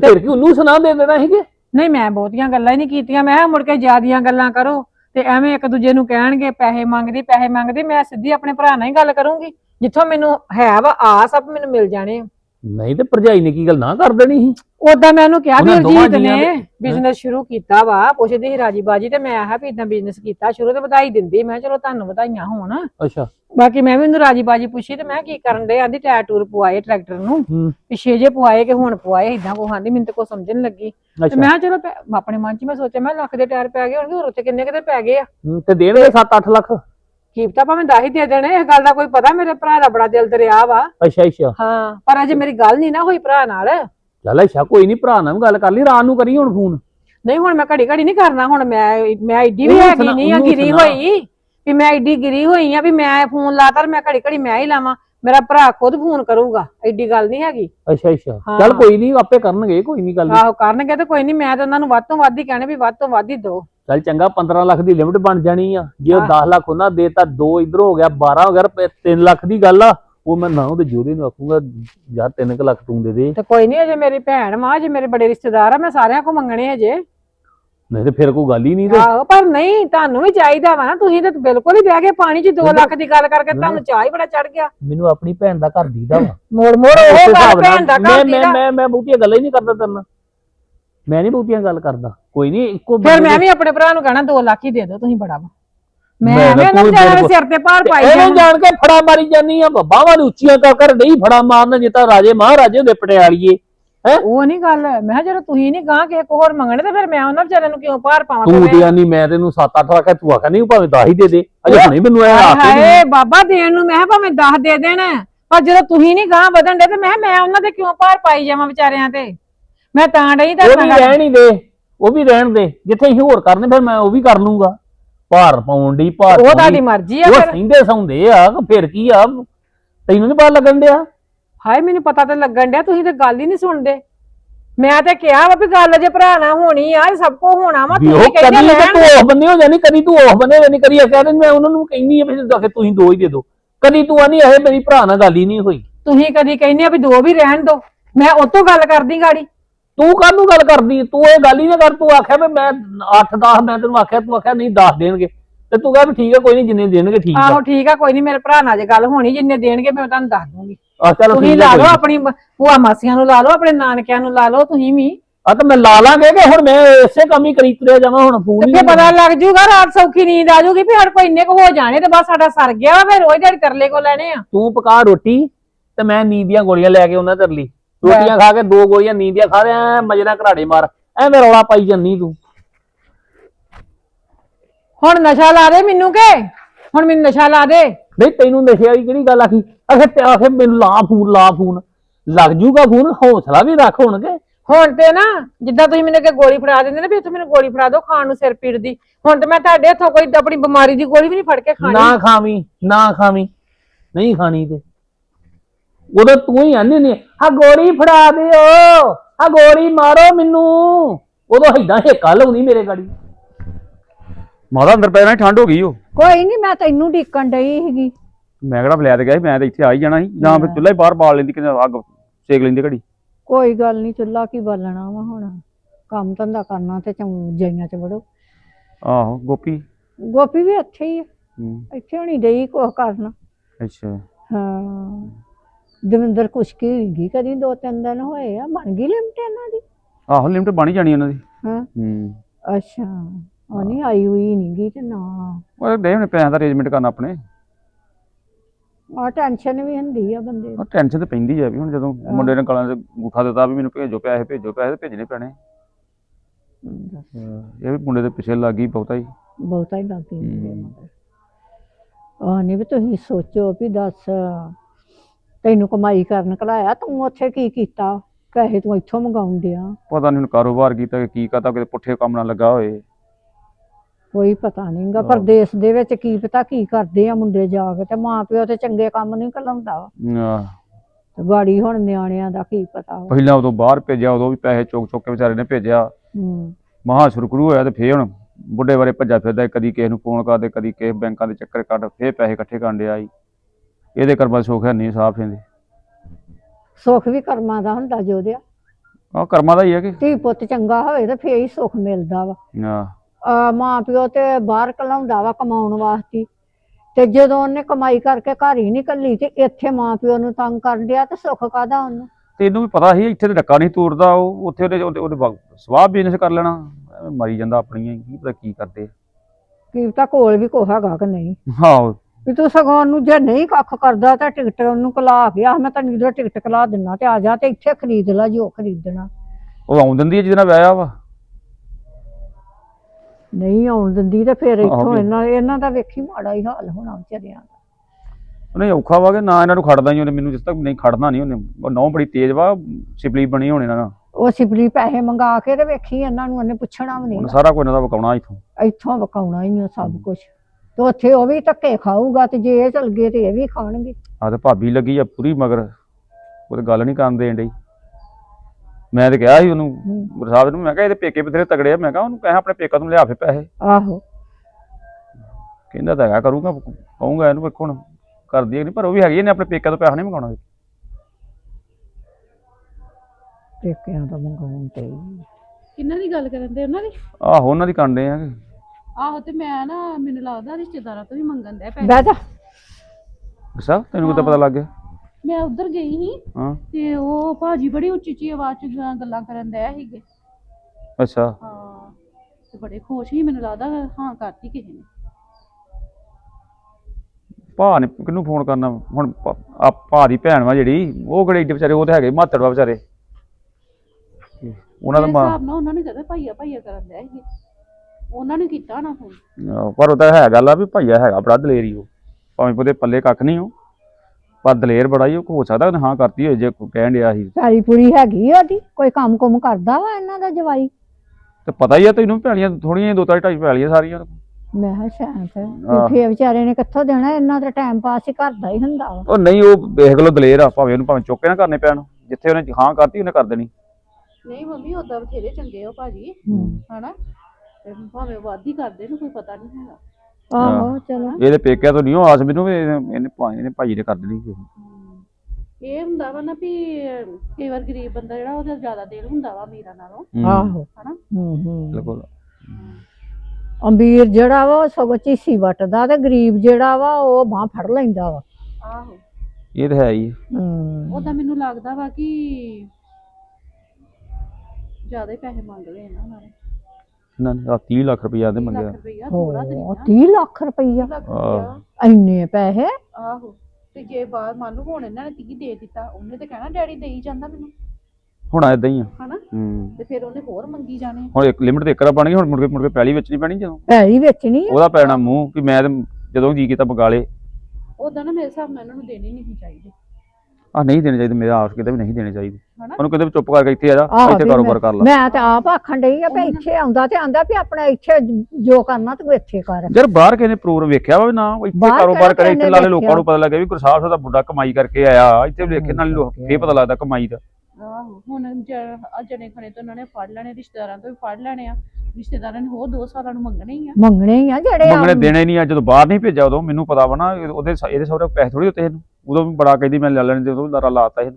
ਤੇ ਫਿਰ ਕੀ ਉਹਨੂੰ ਸੁਣਾ ਦੇ ਦੇਣਾ ਸੀਗੇ? ਨਹੀਂ ਮੈਂ ਬਹੁਤੀਆਂ ਗੱਲਾਂ ਹੀ ਨਹੀਂ ਕੀਤੀਆਂ। ਮੈਂ ਕਿਹਾ ਮੁੜ ਕੇ ਜਿਆਦੀਆਂ ਗੱਲਾਂ ਕਰੋ ਤੇ ਐਵੇਂ ਇੱਕ ਦੂਜੇ ਨੂੰ ਕਹਿਣਗੇ ਪੈਸੇ ਮੰਗਦੀ ਪੈਸੇ ਮੰਗਦੀ ਮੈਂ ਸਿੱਧੀ ਆਪਣੇ ਭਰਾ ਨਾਲ ਹੀ ਗੱਲ ਕਰੂੰਗੀ। ਜਿੱਥੋਂ ਮੈਨੂੰ ਹੈ ਵਾ ਆ ਸਭ ਮੈਨੂੰ ਮਿਲ ਜਾਣੇ ਆ। ਨਹੀਂ ਤੇ ਭਰਜਾਈ ਨੇ ਕੀ ਗੱਲ ਨਾ ਕਰ ਦੇਣੀ ਸੀ? ਉਦਾਂ ਮੈਂ ਉਹਨੂੰ ਕਿਹਾ ਉਹਨਾਂ ਦੋਵਾਂ ਜੀਆਂ ਨੇ ਦੇ- ਬਿਜ਼ਨਸ ਸ਼ੁਰੂ ਕੀਤਾ ਵਾ ਪੁੱਛਦੀ ਸੀ ਰਾਜੀ ਬਾਜੀ ਤੇ ਮੈਂ ਆਖਿਆ ਵੀ ਇਦਾਂ ਬਿਜ਼ਨਸ ਕੀਤਾ ਸ਼ੁਰੂ ਤੇ ਵਧਾਈ ਦਿੰਦੀ। ਮੈਂ ਕਿਹਾ ਚਲੋ ਤੁਹਾਨੂੰ ਵਧਾਈਆਂ ਹੋਣ। ਅੱਛਾ। ਬਾਕੀ ਮੈਂ ਵੀ ਉਹਨੂੰ ਰਾਜੀ ਬਾਜੀ ਪੁੱਛੀ ਤੇ ਮੈਂ ਕੀ ਕਰਨ ਦੇ ਆਂਦੀ ਟਾਇਰ ਟੂਰ ਪਵਾਏ ਟਰੈਕਟਰ ਨੂੰ। ਹੂੰ। ਪਿਛੇ ਜੇ ਪਵਾਏ ਕਿ ਹੁਣ ਪਵਾਏ ਇਦਾਂ ਕੋ ਆਂਦੀ ਮੈਨੂੰ ਤੇ ਕੋਈ ਸਮਝਣ ਲੱਗੀ। ਤੇ ਮੈਂ ਚਲੋ ਪੈ- ਆਪਣੇ ਮਨ 'ਚ ਮੈਂ ਸੋਚਿਆ ਮੈਂ ਲੱਖ ਦੇ ਟਾਇਰ ਪੈ ਗਏ ਹੋਣਗੇ ਹੋਰ ਉੱਥੇ ਕਿੰਨੇ ਕਿਤੇ ਪੈ ਗਏ ਆ? ਹੂੰ, ਤੇ ਦੇਣਗੇ 7-8 ਲੱਖ? ਕੀਪਤਾ ਭਾਵੇਂ ਦਸ ਹੀ ਦੇ ਦੇਣੇ ਇਸ ਗੱਲ ਦਾ ਕੋਈ ਪਤਾ ਮੇਰੇ ਭਰਾ ਦਾ ਬੜਾ ਦਿਲ ਦਰਿਆ ਵਾ। ਅੱਛਾ ਅੱਛਾ। ਹਾਂ ਪਰ ਅਜੇ ਮੇਰੀ ਗੱਲ ਨਹੀਂ ਨਾ ਹੋਈ ਭਰਾ ਨਾਲ। ਚੱਲ ਅੱਛਾ ਕੋਈ ਨਹੀਂ ਭਰਾ ਨਾਲ ਵੀ ਗੱਲ ਕਰ ਲਈ ਰਾਤ ਨੂੰ ਕਰੀ ਹੁਣ ਫੋਨ। ਨਹੀਂ ਹੁਣ ਮੈਂ ਘੜੀ ਘੜੀ ਨਹੀਂ ਕਰਨਾ ਹੁਣ ਮੈਂ ਮੈਂ ਐਡੀ ਵੀ ਉਹਨੂੰ ਹੈਗੀ ਸੁਣਾ- ਨਹੀਂ ਆ ਉਹਨੂੰ ਗਿਰੀ ਸੁਣਾ। ਹੋਈ। ਵੀ ਮੈਂ ਐਡੀ ਗਿਰੀ ਹੋਈ ਆ ਵੀ ਮੈਂ ਫੋਨ ਲਾਤਾ ਤੇ ਮੈਂ ਘੜੀ ਘੜੀ ਮੈਂ ਹੀ ਲਾਵਾਂ। ਮੇਰਾ ਭਰਾ ਖੁਦ ਫੋਨ ਕਰੂਗਾ ਐਡੀ ਗੱਲ ਨਹੀਂ ਹੈਗੀ। ਅੱਛਾ ਅੱਛਾ। ਹਾਂ। ਚੱਲ ਕੋਈ ਨਹੀਂ ਆਪੇ ਕਰਨਗੇ ਕੋਈ ਨਹੀਂ ਗੱਲ। ਆਹੋ ਕਰਨਗੇ ਤੇ ਕੋਈ ਨਹੀਂ ਮੈਂ ਤਾਂ ਉਹਨਾਂ ਨੂੰ ਵੱਧ ਤੋਂ ਵੱਧ ਹੀ ਕਹਿਣੇ ਵੀ ਵੱਧ ਤੋਂ ਵੱਧ ਹੀ ਦਿਓ। ਚੱਲ ਚੰਗਾ 15 ਲੱਖ ਦੀ ਲਿਮਟ ਬਣ ਜਾਣੀ ਆ। ਜੇ ਉਹ ਹਾਂ। 10 ਲੱਖ ਉਹਨਾਂ ਦੇਤਾ ਦੋ ਇਧਰ ਹੋ ਗਿਆ 12 ਹੋ ਗਿਆ 3 ਲੱਖ ਦੀ ਗੱਲ ਆ। ਉਹ ਮੈਂ ਨਾ ਉਹਦੇ ਜੋਦੇ ਨੂੰ ਆਖੂੰਗਾ ਯਾਰ 3 ਲੱਖ ਤੂੰ ਦੇ ਦੇ। ਤੇ ਕੋਈ ਨਹੀਂ ਅਜੇ ਮੇਰੀ ਭੈਣ ਮਾਂ ਅਜੇ ਮੇਰੇ ਬੜੇ ਰਿਸ਼ਤੇਦਾਰ ਆ ਮੈਂ ਸਾਰਿਆਂ ਕੋ ਮੰਗਣੇ ਅਜੇ। ਨਹੀਂ ਤੇ ਫਿਰ ਕੋਈ ਗੱਲ ਹੀ ਨਹੀਂ ਤੇ। ਆਹੋ ਪਰ ਨਹੀਂ ਤੁਹਾਨੂੰ ਵੀ ਚਾਹੀਦਾ ਵਾ ਨਾ ਤੁਸੀਂ ਤਾਂ ਬਿਲਕੁਲ ਹੀ ਬਹਿ ਗਏ ਪਾਣੀ 'ਚ 2 ਲੱਖ ਦੀ ਗੱਲ ਕਰਕੇ ਤੁਹਾਨੂੰ ਚਾਹ ਹੀ ਬੜਾ ਚੜ ਗਿਆ। ਮੈਨੂੰ ਆਪਣੀ ਭੈਣ ਦਾ ਘਰ ਦੀਦਾ ਵਾ। ਮੋੜ ਮੋੜ ਉਹ ਉਸ ਗੱਲ ਹਿਸਾਬ ਨਾਲ ਭੈਣ ਦਾ ਮੈਂ ਘਰ ਮੈਂ ਦੀ ਮੈਂ ਮੈਂ ਬਹੁਤੀਆਂ ਗੱਲਾਂ ਹੀ ਨਹੀਂ ਕਰਦਾ ਤੇਰੇ ਨਾਲ। ਮੈਂ ਨਹੀਂ ਬਹੁਤੀਆਂ ਗੱਲ ਕਰਦਾ। ਕੋਈ ਨਹੀਂ ਇੱਕੋ ਫਿਰ ਮੈਂ ਵੀ ਆਪਣੇ ਭਰਾ ਨੂੰ ਕਹਿਣਾ 2 ਲੱਖ ਹੀ ਦੇ ਦਿਓ ਤੁਸੀਂ ਬੜਾ ਵਾ। ਮੈਂ ਮੈਂ ਐਵੇਂ ਤਾਂ ਉਹਨਾਂ ਕੋਈ ਵਿਚਾਰਿਆਂ ਦੇ ਬਿਲਕੁਲ- ਸਿਰ ਤੇ ਭਾਰ ਪਾਈ ਇਹਨੇ ਜਾਣਾ। ਜਾਣ ਕੇ ਫੜਾ ਮਾਰੀ ਜਾਨੀ ਆ ਬਾਹਾਂ ਨੂੰ ਉੱਚੀਆਂ ਕਰ ਕਰ ਨਹੀਂ ਫੜਾ ਮਾਰਨਾ ਜਿੱਤਾ ਰਾਜੇ ਮਹਾਰਾਜੇ ਦੇ ਪਟਿਆਲੀਏ। ਹੈ? ਉਹ ਨਹੀਂ ਗੱਲ। ਮੈਂ ਕਿਹਾ ਜਦੋਂ ਤੁਸੀਂ ਨਹੀਂ ਗਾਂ ਕਿਸੇ ਕੋ ਹੋਰ ਮੰਗਣੇ ਤੇ ਫਿਰ ਮੈਂ ਉਹਨਾਂ ਵਿਚਾਰਿਆਂ ਨੂੰ ਕਿਉਂ ਭਾਰ ਪਾਵਾਂ? ਤੂੰ ਤੇ ਮੈਂ- ਆਨੀ ਮੈਂ ਤੈਨੂੰ 7-8 ਰੱਖਿਆ ਤੂੰ ਆਖਿਆ ਨਹੀਂ ਭਾਵੇਂ 10 ਹੀ ਦੇ ਦੇ। ਅਜੇ ਹੁਣੇ ਮੈਨੂੰ ਐ ਹਾਏ ਆਖੇ ਹਾਏ ਬਾਬਾ ਦੇਣ ਨੂੰ ਮੈਂ ਕਿਹਾ ਭਾਵੇਂ 10 ਦੇ ਦੇਣ। ਪਰ ਜਦੋਂ ਤੁਸੀਂ ਨਹੀਂ ਗਾਂ ਵਧਣ ਦੇ ਤੇ ਮੈਂ ਕਿਹਾ ਮੈਂ ਉਹਨਾਂ ਦੇ ਕਿਉਂ ਭਾਰ ਪਾਈ ਜਾਵਾਂ ਵਿਚਾਰਿਆਂ ਤੇ? ਮੈਂ ਤਾਂ ਡਈ ਤਾਂ ਉਹ ਵੀ ਰਹਿਣ ਹੀ ਦੇ ਉਹ ਵੀ ਰਹਿਣ ਦੇ। ਜਿੱਥੇ ਅਸੀਂ ਹੋਰ ਕਰਨੇ ਫਿਰ ਮੈਂ ਉਹ ਵੀ ਕਰ ਲੂੰਗਾ। ਭਾਰ ਪਾਉਣ ਦੀ ਭਾਰ ਉਹ ਪਾਉਣ ਤੁਹਾਡੀ ਦੀ। ਮਰਜ਼ੀ ਆ ਉਹ ਫਿਰ। ਸਿੰਦੇ ਸੌਂਦੇ ਆ ਫਿਰ ਕੀ ਆ? ਤੈਨੂੰ ਨਹੀਂ ਪਤਾ ਲੱਗਣ ਡਿਆ? ਹਾਏ ਮੈਨੂੰ ਪਤਾ ਤਾਂ ਲੱਗਣ ਡਿਆ ਤੁਸੀਂ ਤਾਂ ਗੱਲ ਹੀ ਨਹੀਂ ਸੁਣਦੇ। ਮੈਂ ਤੇ ਕਿਹਾ ਵਾ ਵੀ ਗੱਲ ਜੇ ਭਰਾ ਨਾਲ ਹੋਣੀ ਆ ਇਹ ਸਭ ਕੁਝ ਹੋਣਾ ਵਾ ਵੀ ਉਹ ਤੁਸੀਂ ਕਹਿੰਦੇ ਕਦੀ ਤੇ ਲੈਣ ਤੂੰ ਉਹ ਬੰਨੇ ਹੋ ਜਾਨੀ ਕਦੀ ਤੂੰ ਉਹ ਬੰਨੇ ਹੋ ਜਾਨੀ ਕਦੀ ਕਹਿ ਦਿੰਦੀ ਮੈਂ ਉਹਨਾਂ ਨੂੰ ਕਹਿੰਦੀ ਆ ਵੀ ਤੁਸੀਂ ਤੁਸੀਂ ਦੋ ਹੀ ਦੇ ਦਿਓ ਕਦੀ ਤੂੰ ਆਨੀ ਇਹ ਮੇਰੀ ਭਰਾ ਨਾਲ ਗੱਲ ਹੀ ਨਹੀਂ ਹੋਈ। ਤੁਸੀਂ ਕਦੀ ਕਹਿੰਦੇ ਆ ਵੀ ਦੋ ਵੀ ਰਹਿਣ ਦੋ। ਮੈਂ ਉਹ ਤੋਂ ਗੱਲ ਕਰਦੀ ਗਾੜੀ। ਤੂੰ ਕਾਹਨੂੰ ਗੱਲ ਕਰਦੀ? ਤੂੰ ਇਹ ਗੱਲ ਹੀ ਨਾ ਕਰ ਤੂੰ ਆਖਿਆ ਵੀ ਮੈਂ 8 10 ਮੈਂ ਤੈਨੂੰ ਆਖਿਆ ਤੂੰ ਆਖਿਆ ਨਹੀਂ 10 ਦੇਣਗੇ। ਤੇ ਤੂੰ ਕਹਿ ਵੀ ਠੀਕ ਆ ਕੋਈ ਨਹੀਂ ਜਿੰਨੇ ਦੇਣਗੇ ਠੀਕ ਆ। ਆਹੋ ਠੀਕ ਆ ਕੋਈ ਨਹੀਂ ਮੇਰੇ ਭਰਾ ਨਾਲ ਜੇ ਗੱਲ ਹੋਣੀ ਜਿੰਨੇ ਦੇਣਗੇ ਮੈਂ ਤੁਹਾਨੂੰ ਦੱਸ ਦੂੰਗੀ। ਆ ਚਲੋ ਤੁਸੀਂ ਠੀਕ ਲਾ ਲਓ। ਆਪਣੀ ਭੂਆ ਮਾਸੀਆਂ ਨੂੰ ਲਾ ਲਓ ਆਪਣੇ ਨਾਨਕਿਆਂ ਨੂੰ ਲਾ ਲਓ ਤੁਸੀਂ ਵੀ। ਆ ਤਾਂ ਮੈਂ ਲਾ ਲਾਂਗੇ ਕਿ ਹੁਣ ਮੈਂ ਇਸੇ ਕੰਮ ਹੀ ਕਰੀ ਤੁਰਿਆ ਜਾਵਾਂ ਹੁਣ ਫੋਨ ਤੇ ਹੀ ਫਿਰ ਪਤਾ ਲੱਗ ਜੂਗਾ ਰਾਤ ਸੌਖੀ ਨੀਂਦ ਆ ਜੂਗੀ ਵੀ ਹਰ ਕੋਈ ਇੰਨੇ ਕੁ ਹੋ ਜਾਣੇ ਤੇ ਬਸ ਸਾਡਾ ਸਰ ਗਿਆ ਵਾ ਫਿਰ ਰੋਜ਼ ਦਿਹਾੜੀ ਤਰਲੇ ਕੋ ਲੈਣੇ ਆ। ਤੂੰ ਪਕਾ ਰੋਟੀ ਤੇ ਮੈਂ ਨੀਂਦ ਦੀਆਂ ਗੋਲੀਆਂ ਲੈ ਕੇ ਉਹਨਾਂ ਲਈ ਰੋਟੀਆਂ ਖਾ ਕੇ ਦੋ ਗੋਲੀਆਂ ਨੀਂਦ ਦੀਆਂ ਖਾ ਰਿਆ ਮਜੇ ਨਾਲ ਘਰਾੜੇ ਮਾਰ। ਐਵੇਂ ਰੌਲਾ ਪਾਈ ਜੰਨੀ ਤੂੰ। ਹੁਣ ਨਸ਼ਾ ਲਾ ਦੇ ਮੈਨੂੰ ਕੇ? ਹੁਣ ਮੈਨੂੰ ਨਸ਼ਾ ਲਾ ਦੇ। ਨਹੀਂ ਤੈਨੂੰ ਨਸ਼ੇ ਵਾਲੀ ਕਿਹੜੀ ਗੱਲ ਆਖੀ? ਆਖੇ ਤੇ ਆਖੇ ਮੈਨੂੰ ਲਾ ਫੋਨ ਲਾ ਫੋਨ ਲੱਗ ਜੂਗਾ ਫੋਨ ਹੌਸਲਾ ਵੀ ਰੱਖ ਹੋਣਗੇ। ਹੁਣ ਤੇ ਨਾ ਜਿੱਦਾਂ ਤੁਸੀਂ ਮੈਨੂੰ ਕਿ ਗੋਲੀ ਫੜਾ ਦਿੰਦੇ ਨੇ ਵੀ ਉੱਥੇ ਮੈਨੂੰ ਗੋਲੀ ਫੜਾ ਦਿਓ ਖਾਣ ਨੂੰ ਸਿਰ ਪੀੜ ਦੀ। ਹੁਣ ਤੇ ਮੈਂ ਤੁਹਾਡੇ ਹੱਥੋਂ ਕੋਈ ਆਪਣੀ ਬਿਮਾਰੀ ਦੀ ਗੋਲੀ ਵੀ ਨਹੀਂ ਫੜ ਕੇ ਖਾਣੀ। ਨਾ ਖਾਵੀਂ ਨਾ ਖਾਵੀਂ। ਨਹੀਂ ਖਾਣੀ ਤੇ। ਉਦੋਂ ਤੂੰ ਹੀ ਆਨੇ ਨੇ ਆ ਗੋਲੀ ਫੜਾ ਦਿਓ ਆ ਗੋਲੀ ਮਾਰੋ ਮੈਨੂੰ। ਉਦੋਂ ਏਦਾਂ ਹੇਕਾ ਲਾਉਣੀ ਮੇਰੇ ਗਾੜੀ। ਮਾਤਾ ਅੰਦਰ ਪੈਣਾ ਠੰਡ ਹੋ ਗਈ ਉਹ ਕੋਈ ਨਹੀਂ ਮੈਂ ਤੈਨੂੰ ਢੀਕਣ ਡਈ ਸੀਗੀ। ਮੈਂ ਕਿਹੜਾ ਬਲੈਦ ਗਿਆ ਸੀ ਮੈਂ ਤਾਂ ਇੱਥੇ ਆ ਹੀ ਜਾਣਾ ਸੀ। ਜਾਂ ਫਿਰ ਚੁੱਲ੍ਹਾ ਹੀ ਬਾਹਰ ਬਾਲ ਲੈਂਦੀ ਕਿ ਅੱਗ ਸੇਕ ਲੈਂਦੀ ਘੜੀ। ਕੋਈ ਗੱਲ ਨਹੀਂ ਚੁੱਲਾ ਕੀ ਬਾਲਣਾ ਵਾ ਹੁਣ। ਕੰਮ ਧੰਦਾ ਕਰਨਾ ਤੇ ਜਾਈਆਂ ਚ ਵੜੋ। ਆਹੋ ਗੋਪੀ? ਗੋਪੀ ਵੀ ਇੱਥੇ ਹੀ ਆ। ਹੂੰ, ਇੱਥੇ ਹੋਣੀ ਡਈ ਕੁਛ ਕਰਨ। ਅੱਛਾ। ਹਾਂ। ਦਵਿੰਦਰ ਕੁਸ਼ਕੀ ਹੋਈਗੀ ਕਦੀ ਦੋ ਤਿੰਨ ਦਿਨ ਹੋਏ ਆ ਬਣ ਗਈ ਲਿਮਟ ਇਹਨਾਂ ਦੀ? ਆਹੋ ਲਿਮਟ ਬਣੀ ਜਾਣੀ ਉਹਨਾਂ ਦੀ। ਹਾਂ। ਹੂੰ। ਅੱਛਾ। ਉਹ ਨਹੀਂ ਆਈ ਹੋਈ ਨੀ ਗੀ ਤੇ ਨਾ। ਉਹ ਦੇ ਉਹਨੇ ਪੈਸਿਆਂ ਦਾ ਅਰੇਂਜਮੈਂਟ ਕਰਨਾ ਆਪਣੇ। ਆ ਟੈਨਸ਼ਨ ਵੀ ਹੁੰਦੀ ਆ ਬੰਦੇ ਨੂੰ ਉਹ ਟੈਨਸ਼ਨ ਤੇ ਪੈਂਦੀ ਆ ਵੀ ਹੁਣ ਜਦੋਂ ਮੁੰਡੇ ਨੇ ਗਲਾਂ 'ਚ ਅੰਗੂਠਾ ਦਿੱਤਾ ਵੀ ਮੈਨੂੰ ਭੇਜੋ ਪੈਸੇ ਭੇਜੋ ਪੈਸੇ ਤੇ ਭੇਜਣੇ ਪੈਣੇ। ਇਹ ਵੀ ਮੁੰਡੇ ਦੇ ਪਿੱਛੇ ਲੱਗ ਗਈ ਬਹੁਤਾ ਹੀ। ਬਹੁਤਾ ਹੀ ਲੱਗਦੀ ਆ ਹਮ। ਮਗਰ ਆ ਨਹੀਂ ਵੀ ਤੁਸੀਂ ਸੋਚੋ ਵੀ ਦੱਸ ਤੈਨੂੰ ਕਮਾਈ ਕਰਨ ਕਲਾਇਆ ਤੂੰ ਉੱਥੇ ਕੀ ਕੀਤਾ? ਪੈਸੇ ਤੂੰ ਇੱਥੋਂ ਮੰਗਾਉਣ ਡਿਆ। ਪਤਾ ਨਹੀਂ ਹੁਣ ਕਾਰੋਬਾਰ ਕੀਤਾ ਕਿ ਕੀ ਕਰਤਾ ਕਿਤੇ ਪੁੱਠੇ ਕੰਮ ਨਾਲ ਲੱਗਾ ਹੋਏ। ਕੋਈ ਪਤਾ ਨਹੀਂਗਾ ਪਰਦੇਸ ਦੇ ਵਿੱਚ ਕੀ ਪਤਾ ਕੀ ਕਰਦੇ ਆ ਮੁੰਡੇ ਜਾ ਕੇ ਤੇ ਮਾਂ ਪਿਓ ਤੇ ਚੰਗੇ ਕੰਮ ਨਹੀਂ ਕਲਾਉਂਦਾ ਆਹ, ਤੇ ਗਾੜੀ ਹੁਣ ਨਿਆਣਿਆਂ ਦਾ ਕੀ ਪਤਾ ਵਾ। ਪਹਿਲਾਂ ਉਦੋਂ ਬਾਹਰ ਭੇਜਿਆ ਉਦੋਂ ਵੀ ਪੈਸੇ ਚੁੱਕ ਚੁੱਕ ਕੇ ਵਿਚਾਰੇ ਨੇ ਭੇਜਿਆ। ਹੂੰ। ਮਹਾ ਸ਼ੁਰੂ ਹੋਇਆ ਤੇ ਫੇਰ ਹੁਣ ਬੁੱਢੇ ਬਾਰੇ ਭੱਜਾ ਫਿਰਦਾ ਕਦੀ ਕਿਸੇ ਨੂੰ ਫੋਨ ਕਰਦੇ ਕਦੀ ਕਿਸੇ ਬੈਂਕਾਂ ਦੇ ਚੱਕਰ ਕੱਢ ਫੇਰ ਪੈਸੇ ਇਕੱਠੇ ਕਰਨ ਡਿਆ ਸੀ। ਇਹਦੇ ਕਰਮਾਂ 'ਚ ਸੁੱਖ ਹੈ ਨਹੀਂ ਸਾਫ਼ ਇਹਦੇ। ਸੁੱਖ ਵੀ ਕਰਮਾਂ ਦਾ ਹੁੰਦਾ ਜੋਦਿਆ ਆਹ ਕਰਮਾਂ ਦਾ ਹੀ ਹੈ ਕਿ? ਧੀ ਪੁੱਤ ਚੰਗਾ ਹੋਵੇ ਤੇ ਫੇਰ ਹੀ ਸੁੱਖ ਮਿਲਦਾ ਵਾ। ਆਹ, ਮਾਂ ਪਿਓ ਤੇ ਬਾਹਰ ਕਲਾਉਂਦਾ ਵਾ ਕਮਾਉਣ ਵਾਸਤੇ। ਤੇ ਜਦੋਂ ਉਹਨੇ ਕਮਾਈ ਕਰਕੇ ਘਰ ਹੀ ਨਹੀਂ ਕੱਲੀ ਤੇ ਇੱਥੇ ਮਾਂ ਪਿਓ ਨੂੰ ਤੰਗ ਕਰਨ ਡਿਆ ਤੇ ਸੁੱਖ ਕਾਦਾ ਉਹਨੂੰ? ਤੈਨੂੰ ਵੀ ਪਤਾ ਸੀ ਇੱਥੇ ਤੇ ਡੱਕਾ ਨਹੀਂ ਤੋੜਦਾ ਉਹ ਉੱਥੇ ਉਹਦੇ ਉਹਦੇ- ਸਵਾਹ ਬਿਜ਼ਨਸ ਕਰ ਲੈਣਾ। ਐਵੇਂ ਮਰੀ ਜਾਂਦਾ ਆਪਣੀਆਂ ਹੀ, ਕੀ ਪਤਾ ਕੀ ਕਰਦੇ। ਕੀ ਪਤਾ ਕੋਲ ਵੀ ਕੋ ਹੈਗਾ ਕਿ ਨਹੀਂ। ਹਾਂ ਵੀ ਤੂੰ ਸਗੋਂ ਉਹਨੂੰ ਜੇ ਨਹੀਂ ਕੱਖ ਕਰਦਾ ਤਾਂ ਟਿਕਟ ਉਹਨੂੰ ਕਲਾ ਗਿਆ ਮੈਂ ਤੈਨੂੰ ਇਹਦਾ ਟਿਕਟ ਕਲਾ ਦਿੰਨਾ ਤੇ ਆ ਜਾ ਤੇ ਇੱਥੇ ਖਰੀਦ ਲੈ ਜੋ ਖਰੀਦਣਾ। ਉਹ ਆਉਂ ਦਿੰਦੀ ਹੈ ਜਿਹਦੇ ਨਾਲ ਵਿਆਹਿਆ ਵਾ। ਨਹੀਂ ਆਉਣ ਦਿੰਦੀ ਤੇ ਫਿਰ ਇੱਥੋਂ ਇਹਨਾਂ ਇਹਨਾਂ ਦਾ ਵੇਖੀ ਮਾੜਾ ਹੀ ਹਾਲ ਹੋਣਾ ਵਿਚਾਰਿਆਂ ਦਾ। ਉਹਨੇ ਔਖਾ ਵਾ ਕਿ ਨਾ ਇਹਨਾਂ ਨੂੰ ਖੜਦਾ ਹੀ ਉਹਨੇ ਮੈਨੂੰ ਜਿਸ ਤੱਕ ਨਹੀਂ ਖੜਨਾ ਨਹੀਂ ਉਹਨੇ। ਉਹ ਨੌ ਬੜੀ ਤੇਜ਼ ਵਾ ਸਿਪਲੀ ਬਣੀ ਹੋਣੀ ਨਾਲ। ਉਹ ਸਿਪਲੀ ਪੈਸੇ ਮੰਗਾ ਕੇ ਤੇ ਵੇਖੀ ਇਹਨਾਂ ਨੂੰ ਉਹਨੇ ਪੁੱਛਣਾ ਵੀ ਨਹੀਂ। ਸਾਰਾ ਕੁਝ ਇਹਨਾਂ ਦਾ ਵਕਾਉਣਾ ਇਥੋਂ। ਇੱਥੋਂ ਵਕਾਉਣਾ ਹੀ ਨਹੀਂ ਸਭ ਕੁਝ ਤੇ ਉੱਥੇ ਉਹ ਵੀ ਧੱਕੇ ਖਾਊਗਾ ਤੇ ਜੇ ਇਹ ਚਲ ਗਏ ਤੇ ਇਹ ਵੀ ਖਾਣਗੇ। ਆ ਤੇ ਭਾਬੀ ਲੱਗੀ ਆ ਪੂਰੀ ਮਗਰ ਉਹ ਗੱਲ ਨਹੀਂ ਕਰਨ ਦੇਣ ਡਈ। ਮੈਂ ਤੇ ਕਿਹਾ ਸੀ ਉਹਨੂੰ ਗੁਰਸਾਹਿਬ ਨੂੰ ਮੈਂ ਕਿਹਾ ਇਹਦੇ ਪੇਕੇ ਬਥੇਰੇ ਤਗੜੇ ਆ ਮੈਂ ਕਿਹਾ ਉਹਨੂੰ ਕਹਿ ਆਪਣੇ ਪੇਕਾ ਤੋਂ ਲਿਆ ਫੇ ਪੈਸੇ। ਆਹੋ। ਕਹਿੰਦਾ ਤਾਂ ਹੈਗਾ ਕਰੂੰਗਾ ਕਹੂੰਗਾ ਇਹਨੂੰ ਵੇਖੋ ਹੁਣ ਕਰਦੀ ਨਹੀਂ ਪਰ ਉਹ ਵੀ ਹੈਗੀ ਇਹਨੇ ਆਪਣੇ ਪੇਕਾ ਤੋਂ ਪੈਸਾ ਨਹੀਂ ਮੰਗਾਉਣਾ। ਟੇਕਿਆਂ ਦਾ ਮੰਗਾਉਣ ਤੇ ਕਿੰਨਾਂ ਦੀ ਗੱਲ ਕਰਨ ਦੇ ਉਹਨਾਂ ਦੀ? ਆਹੋ ਉਹਨਾਂ ਦੀ ਕਾਂਡੇ ਆ। ਆਹੋ ਤੇ ਮੈਂ ਨਾ ਮੈਨੂੰ ਲੱਗਦਾ ਰਿਸ਼ਤੇਦਾਰਾਂ ਤੋਂ ਵੀ ਮੰਗਣ ਦੇ ਪੈਸੇ। ਬਹਿ ਜਾ। ਗੁਰਸਾਹਿਬ ਤੈਨੂੰ ਕਿੱਦਾਂ ਪਤਾ ਲੱਗ ਗਿਆ? ਮੈਂ ਉੱਧਰ ਗਈ ਸੀ ਹਾਂ। ਤੇ ਉਹ ਭਾਜੀ ਬੜੀ ਉੱਚੀ ਉੱਚੀ ਆਵਾਜ਼ ਚ ਗ- ਗੱਲਾਂ ਕਰਨ ਦੇ ਸੀਗੇ। ਅੱਛਾ। ਹਾਂ ਤੇ ਬੜੇ ਖੁਸ਼ ਸੀ ਮੈਨੂੰ ਲੱਗਦਾ ਹਾਂ ਕਰਤੀ ਕਿਸੇ ਨੇ। ਭਾ ਨੇ ਕਿਹਨੂੰ ਫੋਨ ਕਰਨਾ? ਹੁਣ ਭ- ਆ ਭਾ ਦੀ ਭੈਣ ਵਾ ਜਿਹੜੀ ਉਹ ਕਿਹੜੇ ਏਡੇ ਵਿਚਾਰੇ ਉਹ ਤੇ ਹੈਗੇ ਮਾਤੜ ਵਾ ਵਿਚਾਰੇ। ਉਹਨਾਂ ਦਾ ਮੇਰੇ ਮਾਂ ਹਿਸਾਬ ਨਾਲ ਉਹਨਾਂ ਨੇ ਕਦੇ ਭਾਈਆ ਭਾਈਆ ਕਰਨ ਦੇ ਸੀਗੇ। ਉਹਨਾਂ ਨੇ ਕੀਤਾ ਨਾ ਫੋਨ। ਆਹੋ, ਪਰ ਉਹ ਤਾਂ ਹੈ ਗੱਲ ਆ ਵੀ ਭਾਈਆ ਹੈਗਾ ਬੜਾ ਦਲੇਰ ਉਹ। ਭਾਵੇਂ ਉਹਦੇ ਪੱਲੇ ਕੱਖ ਨਹੀਂ ਉਹ। ਪਰ ਦਲੇਰ ਬੜਾ ਹੀ ਹੋ ਸਕਦਾ ਉਹਨੇ ਹਾਂ ਕਰਤੀ ਹੋਏ ਜੇ ਕੋਈ ਕਹਿਣ ਡਿਆ ਸੀ। ਸਾਰੀ ਪੂਰੀ ਹੈਗੀ ਆ ਉਹਦੀ ਕੋਈ ਕੰਮ ਕੁਮ ਕਰਦਾ ਵਾ ਇਹਨਾਂ ਦਾ ਜਵਾਈ? ਤੇ ਪਤਾ ਹੀ ਆ ਤੈਨੂੰ ਭੈਣੀਆਂ ਥੋੜੀਆਂ ਦੋ ਤਾਂ ਢਾਈ ਭੈਣੀਆਂ ਸਾਰੀਆਂ। ਮੈਂ ਕਿਹਾ ਸ਼ਾਂਤ। ਫੇਰ ਵਿਚਾਰੇ ਨੇ ਕਿੱਥੋਂ ਦੇਣਾ ਇਹਨਾਂ ਦਾ ਟਾਈਮ ਪਾਸ ਹੀ ਕਰਦਾ ਹੀ ਹੁੰਦਾ ਵਾ। ਉਹ ਨਹੀਂ ਉਹ ਵੇਖ ਲੋ ਦਲੇਰ ਆ ਭਾਵੇਂ ਉਹਨੂੰ ਭਾਵੇਂ ਚੁੱਕ ਕੇ ਨਾ ਕਰਨੇ ਪੈਣ ਜਿੱਥੇ ਉਹਨੇ ਹਾਂ ਕਰਤੀ ਉਹਨੇ ਕਰ ਦੇਣੀ। ਨਹੀਂ ਮੰਮੀ ਉਦਾਂ ਬਥੇਰੇ ਚੰਗੇ ਹੋ ਭਾਜੀ ਹੂੰ। ਹਨਾ? ਤੇ ਭਾਵੇਂ ਵਾਦੀ ਕਰਦੇ ਨੂੰ ਕੋਈ ਪਤਾ ਨਹੀਂ ਹੈਗਾ। ਆਹੋ ਚਲੋ। ਇਹਦੇ ਪੇਕਿਆਂ ਤੋਂ ਨਹੀਂ ਉਹ ਆਸ ਮੈਨੂੰ ਵੀ ਇਹਨੇ ਇਹਨੇ ਭਾਈ ਇਹਨੇ ਭਾਈ ਨੇ ਕਰ ਦੇਣੀ ਸੀ। ਇਹ ਹੁੰਦਾ ਵਾ ਨਾ ਵੀ ਕਈ ਵਾਰ ਗਰੀਬ ਬੰਦਾ ਜਿਹੜਾ ਉਹਦਾ ਜ਼ਿਆਦਾ ਦੇਰ ਹੁੰਦਾ ਵਾ ਅਮੀਰਾਂ ਨਾਲੋਂ। ਹੂੰ, ਆਹੋ। ਹਨਾ? ਹੂੰ ਹੂੰ। ਬਿਲਕੁਲ। ਅਮੀਰ ਜਿਹੜਾ ਵਾ ਉਹ ਸਗੋਂ ਝੀਸੀ ਵੱਟਦਾ ਤੇ ਗਰੀਬ ਜਿਹੜਾ ਵਾ ਉਹ ਬਾਹ ਫੜ ਲੈਂਦਾ ਵਾ। ਆਹੋ। ਇਹ ਤਾਂ ਹੈ ਹੀ। ਹੂੰ। ਉਦਾਂ ਮੈਨੂੰ ਲੱਗਦਾ ਵਾ ਕਿ ਜ਼ਿਆਦਾ ਹੀ ਪੈਸੇ ਮੰਗ ਲਏ ਇਹਨਾਂ ਨੇ। ਇਹਨਾਂ ਨੇ 30 ਲੱਖ ਰੁਪਈਆ ਦੇ ਮੰਗਿਆ। ਰੁਪਈਆ ਥੋੜਾ ਤੇ ਨਹੀਂ ਹੋ ਨਾ 30 ਲੱਖ ਰੁਪਈਆ? ਲੱਖ। ਰੁਪਈਆ। ਇੰਨੇ ਪੈਸੇ? ਆਹੋ ਤੇ ਜੇ ਬਾਅਦ ਮੰਨ ਲਓ ਹੁਣ ਇਹਨਾਂ ਨੇ 30 ਦੇ ਦਿੱਤਾ ਉਹਨੇ ਤੇ ਕਹਿਣਾ ਡੈਡੀ ਦੇਈ ਜਾਂਦਾ ਮੈਨੂੰ। ਹੁਣ ਏਦਾਂ ਹੀ ਆ। ਹਨਾ? ਹੂੰ। ਤੇ ਫਿਰ ਉਹਨੇ ਹੋਰ ਮੰਗੀ ਜਾਣੇ। ਹੁਣ ਇੱਕ ਲਿਮਟ ਤੇ ਇੱਕ ਰਾ ਬਣ ਗਈ ਹੁਣ ਮੁੜ ਕੇ ਮੁੜ ਕੇ ਪਹਿਲੀ ਵਿੱਚ ਨਹੀਂ ਪੈਣੀ ਜਦੋਂ। ਪੈਲੀ ਵੇਚਣੀ ਆ? ਉਹਦਾ ਪੈਣਾ ਮੂੰਹ ਵੀ ਮੈਂ ਤੇ ਜਦੋਂ ਜੀ ਕੀਤਾ ਬਗਾਲੇ ਉਦਾਂ ਨਾ ਮੇਰੇ ਹਿਸਾਬ ਨਾਲ ਇਹਨਾਂ ਨੂੰ ਦੇਣੀ ਨਹੀਂ ਚਾਹੀਦੀ। ਆ ਨਹੀਂ ਦੇਣੇ ਚਾਹੀਦੇ ਮੇਰਾ ਆਸ ਕਿਤੇ ਵੀ ਨਹੀਂ ਦੇਣੇ ਚਾਹੀਦੇ। ਹਨਾ? ਉਹਨੂੰ ਵੀ ਚੁੱਪ ਕਰਕੇ ਇੱਥੇ ਆ ਜਾ ਆਹੋ ਇੱਥੇ ਕਾਰੋਬਾਰ ਮੈਂ- ਕਰ ਲਾ। ਮੈਂ ਤਾਂ ਆਪ ਆਖਣ ਡਈ ਆ ਵੀ ਇੱਥੇ ਆਉਂਦਾ ਤੇ ਆਂਦਾ ਵੀ ਆਪਣਾ ਇੱਥੇ ਜੋ ਕਰਨਾ ਤੂੰ ਇੱਥੇ ਕਰ। ਯਾਰ ਬਾਹਰ ਕਿਸੇ ਨੇ ਪ੍ਰੋਗਰਾਮ ਵੇਖਿਆ ਵਾ ਵੀ ਨਾ ਉਹ ਇੱਥੇ ਬਾਹਰ ਕਾਰੋਬਾਰ ਕਿਹੜਾ ਕਰੇ ਇੱਥੇ ਕਿਸੇ ਲੋਕਾਂ? ਨੂੰ ਪਤਾ ਲੱਗੇ ਵੀ ਗੁਰਸਾਹਿਬ ਦਾ ਬੁੱਢਾ ਕਮਾਈ ਕਰਕੇ ਆਇਆ ਇੱਥੇ ਵੇਖੇ ਨਾਲੇ ਲੋਕ ਫੇਰ ਪਤਾ ਲੱਗਦਾ ਕਮਾਈ ਦਾ। ਆਹੋ ਹੁਣ ਜ- ਜਣੇ ਖਣੇ ਤੋਂ ਉਹਨਾਂ ਨੇ ਫੜ ਲੈਣੇ ਰਿਸ਼ਤੇਦਾਰਾਂ ਤੋਂ ਵੀ ਫੜ ਲੈਣੇ ਆ। ਰਿਸ਼ਤੇਦਾਰਾਂ ਨੇ ਹੋਰ 2 ਸਾਲਾਂ ਨੂੰ ਮੰਗਣੇ ਹੀ ਆ। ਮੰਗਣੇ ਹੀ ਆ ਜਿਹੜੇ ਆ- ਮੰਗਣੇ ਦੇਣੇ ਨਹੀਂ ਆ ਜਦੋਂ ਬਾਹਰ ਨਹੀਂ ਭੇਜਿਆ ਉਦੋਂ ਮੈਨੂੰ ਪਤਾ ਵਾ ਨਾ ਇਹ- ਉਹਦੇ ਸ- ਇਹਦੇ ਸਹੁਰੇ ਪੈਸੇ ਥੋੜੀ ਦਿੱਤੇ ਇਹਨੂੰ। ਉਦੋਂ ਵੀ ਬੜਾ ਕਹਿੰਦੀ ਮੈਂ ਲੈ ਲੈਣੇ ਤੇ ਉਦੋਂ ਵੀ ਲਾਰਾ ਲਾਤਾ ਇਹ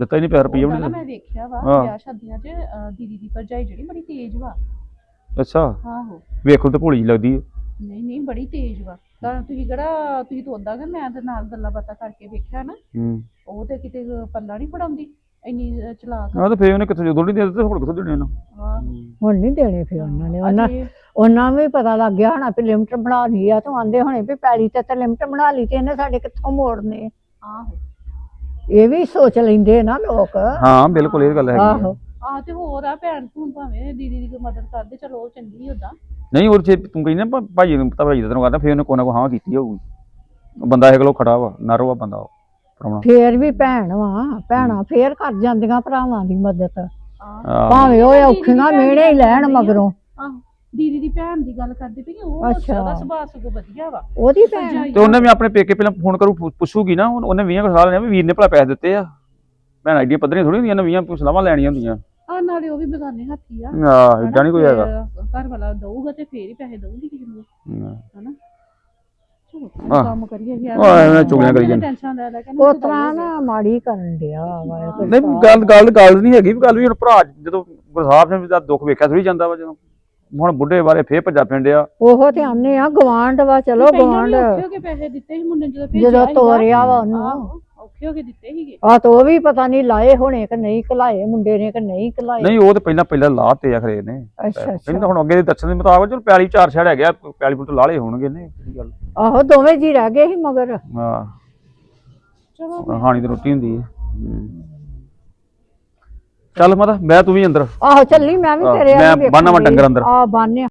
ਦਿੱਤਾ ਹੀ ਨਹੀਂ ਪੈਸੇ ਰੁਪਈਏ ਵੀ ਨਹੀਂ ਮੈਂ ਵੇਖਿਆ ਵਾ ਹਾਂ। ਵਿਆਹ ਸ਼ਾਦੀਆਂ 'ਚ ਅਹ, ਦੀਦੀ ਦੀ ਭਰਜਾਈ ਜਿਹੜੀ ਬੜੀ ਤੇਜ਼ ਵਾ। ਅੱਛਾ। ਆਹੋ। ਵੇਖੋ ਤੇ ਭੋਲੀ ਜਿਹੀ ਲੱਗਦੀ ਹੈ ਨਹੀਂ ਨਹੀਂ ਬੜੀ ਤੇਜ਼ ਵਾ। ਤਾਂ ਤੁਸੀਂ ਕਿਹੜਾ ਤੁਸੀਂ ਤਾਂ ਉਦਾਂ ਕਿ ਮੈਂ ਤੇ ਨਾਲ ਗੱਲਾਂ ਬਾਤਾਂ ਕਰਕੇ ਵੇਖਿਆ ਨਾ। ਹੂੰ। ਉਹ ਤੇ ਕਿਤੇ ਪੱਲਾ ਨਹੀਂ ਪੜਾਉਂਦੀ ਇੰਨੀ ਅਹ, ਚਲਾਕ। ਆ। ਤਾਂ ਫੇਰ ਉਹਨੇ ਕਿੱਥੋਂ ਜਦੋਂ ਨਹੀਂ ਦੇ ਦਿੱਤੇ ਹੁਣ ਕਿੱਥੋਂ ਦੇਣੇ ਇਹਨਾਂ ਹਾਂ ਹੁਣ ਨਹੀਂ ਦੇਣੇ ਫਿਰ ਉਹਨਾਂ ਨੇ। ਉਹਨਾਂ ਅਜੇ ਉਹਨਾਂ ਨੂੰ ਵੀ ਪਤਾ ਲੱਗ ਗਿਆ ਹੋਣਾ ਵੀ ਲਿਮਟ ਬਣਾ ਲਈ ਆ। ਤਾਂ ਆਂਦੇ ਹੋਣੇ ਵੀ ਪੈਲੀ ਤੇ ਤਾਂ ਲਿਮਟ ਬਣਾ ਲਈ ਤੇ ਇਹਨੇ ਸਾਡੇ ਕਿੱਥੋਂ ਮੋੜਨੇ ਆਹੋ। ਇਹ ਵੀ ਸੋਚ ਲੈਂਦੇ ਨਾ ਲੋਕ। ਹਾਂ ਬਿਲਕੁਲ ਇਹ ਗੱਲ ਹੈਗੀ ਆ। ਆਹੋ। ਆਹ ਤੇ ਹੋਰ ਆ ਭੈਣ ਭੂਣ ਭਾਵੇਂ ਦੀਦੀ ਦੀ ਮਦਦ ਕਰਦੇ ਚਲੋ ਉਹ ਚੰਗੀ ਉਦਾਂ ਨਹੀਂ ਉਹ ਜੇ ਤੂੰ ਕਹਿੰਦੀ ਨਾ ਭਾ- ਭਾਜੀ ਨੂੰ ਪਤਾ ਭਾਜੀ ਦਾ ਤੈਨੂੰ ਕਰਦਾ ਫੇਰ ਉਹਨੇ ਕੋਈ ਨਾ ਕੋਈ ਹਾਂ ਕੀਤੀ ਹੋਊਗੀ। ਉਹ ਬੰਦਾ ਇਹ ਕੋਲੋਂ ਖੜਾ ਵਾ ਨਰਵਾ ਬੰਦਾ ਉਹ ਫੇਰ ਵੀ ਭੈਣ ਵਾ ਭੈਣਾਂ ਫੇਰ ਕਰ ਜਾਂਦੀਆਂ ਭਰਾਵਾਂ ਦੀ ਮਦਦ। ਆਹ। ਭਾਵੇਂ ਉਹ ਔਖੀਆਂ ਮਿਹਣੇ ਹੀ ਲੈਣ ਆ। ਮਗਰੋਂ। ਆਹੋ। ਦੀਦੀ ਦੀ ਭੈਣ ਦੀ ਗੱਲ ਕਰਦੇ ਪਈ ਉਹ ਅੱਛਾ। ਉਹਦਾ ਸੁਭਾਅ ਸਗੋਂ ਵਧੀਆ ਵਾ। ਉਹਦੀ ਭੈਣ? ਭਰਜਾਈ ਤੇ ਉਹਨੇ ਵੀ ਆਪਣੇ ਪੇਕੇ ਪਹਿਲਾਂ ਫੋਨ ਕਰੂ ਪੁ- ਪੁੱਛੂਗੀ ਨਾ ਉਹਨੇ 20 ਕੁ ਸਾਲ ਨੇ ਵੀ ਵੀਰ ਨੇ ਭਲਾ ਪੈਸੇ ਦਿੱਤੇ ਆ। ਭੈਣ ਆਈਡੀਆਂ ਪੱਧਰੀਆਂ ਥੋੜੀ ਹੁੰਦੀਆਂ ਨੇ 20 ਸਲਾਹਾਂ ਲੈਣੀਆਂ ਹੁੰਦੀਆਂ। ਆ ਨਾਲੇ ਉਹ ਵੀ ਬਗਾਨੇ ਹੱਥੀ ਆ। ਆਹ ਏਦਾਂ ਨਹੀਂ ਕੋਈ ਹੈਗਾ। ਤੇ ਘਰ ਵਾਲਾ ਦਊਗਾ ਤੇ ਫੇਰ ਹੀ ਪੈਸੇ ਦਊਗੀ ਕਿਸੇ ਨੂੰ। ਹਾਂ। ਹਨਾ? ਆਹ। ਕੰਮ ਕਰੀਏ ਯਾਰ ਉਹ ਐਵੇਂ ਚੁਗਲੀਆਂ ਕਰੀ ਜਾਂਦੇ। ਟੈਨਸ਼ਨ ਲੈ ਲੈ ਕੇ ਉਹ ਤਰ੍ਹਾਂ ਨਾ ਮਾੜੀ ਕਰਨ ਡਿਆ ਵਾ ਇਹ ਕੋਈ ਨਹੀਂ ਗੱਲ ਗੱਲ ਗੱਲ ਨਹੀਂ ਹੈਗੀ ਵੀ ਗੱਲ ਵੀ ਹੁਣ ਭਰਾ ਜਦੋਂ ਗੁਰਸਾਹਿਬ ਨੇ ਵੀ ਤਾਂ ਦੁੱਖ ਵੇਖਿਆ ਥੋੜੀ ਜਾਂਦਾ ਵਾ ਜਦੋਂ। ਹੁਣ ਬੁੱਢੇ ਬਾਰੇ ਫੇਰ ਭੱਜਾ ਪਿੰਡਿਆ। ਉਹ ਤੇ ਆਨੇ ਆ ਗਵਾਂਡ ਵਾ ਚਲੋ ਗਵਾਂਡ ਔਖੇ ਹੋ ਕੇ ਪੈਸੇ ਦਿੱਤੇ ਸੀ ਮੁੰਡੇ ਨੂੰ ਜਦੋਂ ਭੇਜਿਆ ਜਦੋਂ ਸੀਗਾ। ਤੋਰਿਆ ਵਾ ਉਹਨੂੰ। ਆਹੋ, ਔਖੇ ਹੋ ਕੇ ਦਿੱਤੇ ਸੀਗੇ। ਆ ਤਾਂ ਉਹ ਵੀ ਪਤਾ ਨਹੀਂ ਲਾਏ ਹੋਣੇ ਕਿ ਨਹੀਂ ਕਲਾਏ ਮੁੰਡੇ ਨੇ ਕਿ ਨਹੀਂ ਕਲਾਏ। ਨਹੀਂ ਉਹ ਤੇ ਪਹਿਲਾਂ ਪਹਿਲਾਂ ਲਾਹ ਤੇ ਆ ਖਰੇ ਨੇ ਅੱਛਾ ਕਹਿੰਦੇ ਅੱਛਾ ਹੁਣ ਅੱਗੇ ਦੇ ਦੱਸਣ ਦੇ ਮੁਤਾਬਕ ਚਲ ਪਿਆਲੀ ਚਾਰ ਛੜ ਹੈਗਾ ਪਿਆਲੀ ਪੁੱਤ ਲਾਲੇ ਹੋਣਗੇ ਨੇ ਕੀ ਗੱਲ। ਆਹੋ ਦੋਵੇਂ ਜੀ ਰਹਿ ਗਏ ਸੀ ਮਗਰ। ਹਾਂ। ਚਲੋ ਹਾਣੀ ਦੀ ਰੋਟੀ ਹੁੰਦੀ ਹੈ। ਹੂੰ। ਚੱਲ ਮਾਤਾ ਮੈਂ ਤੂੰ ਵੀ ਅੰਦਰ। ਆਹੋ ਚੱਲੀ ਮੈਂ ਵੀ ਤੇਰੇ ਮੈਂ ਬੰਨ੍ਹਵਾਂ ਵੇਖਣ ਡੰਗਰ ਅੰਦਰ। ਆ। ਬੰਨਿਆ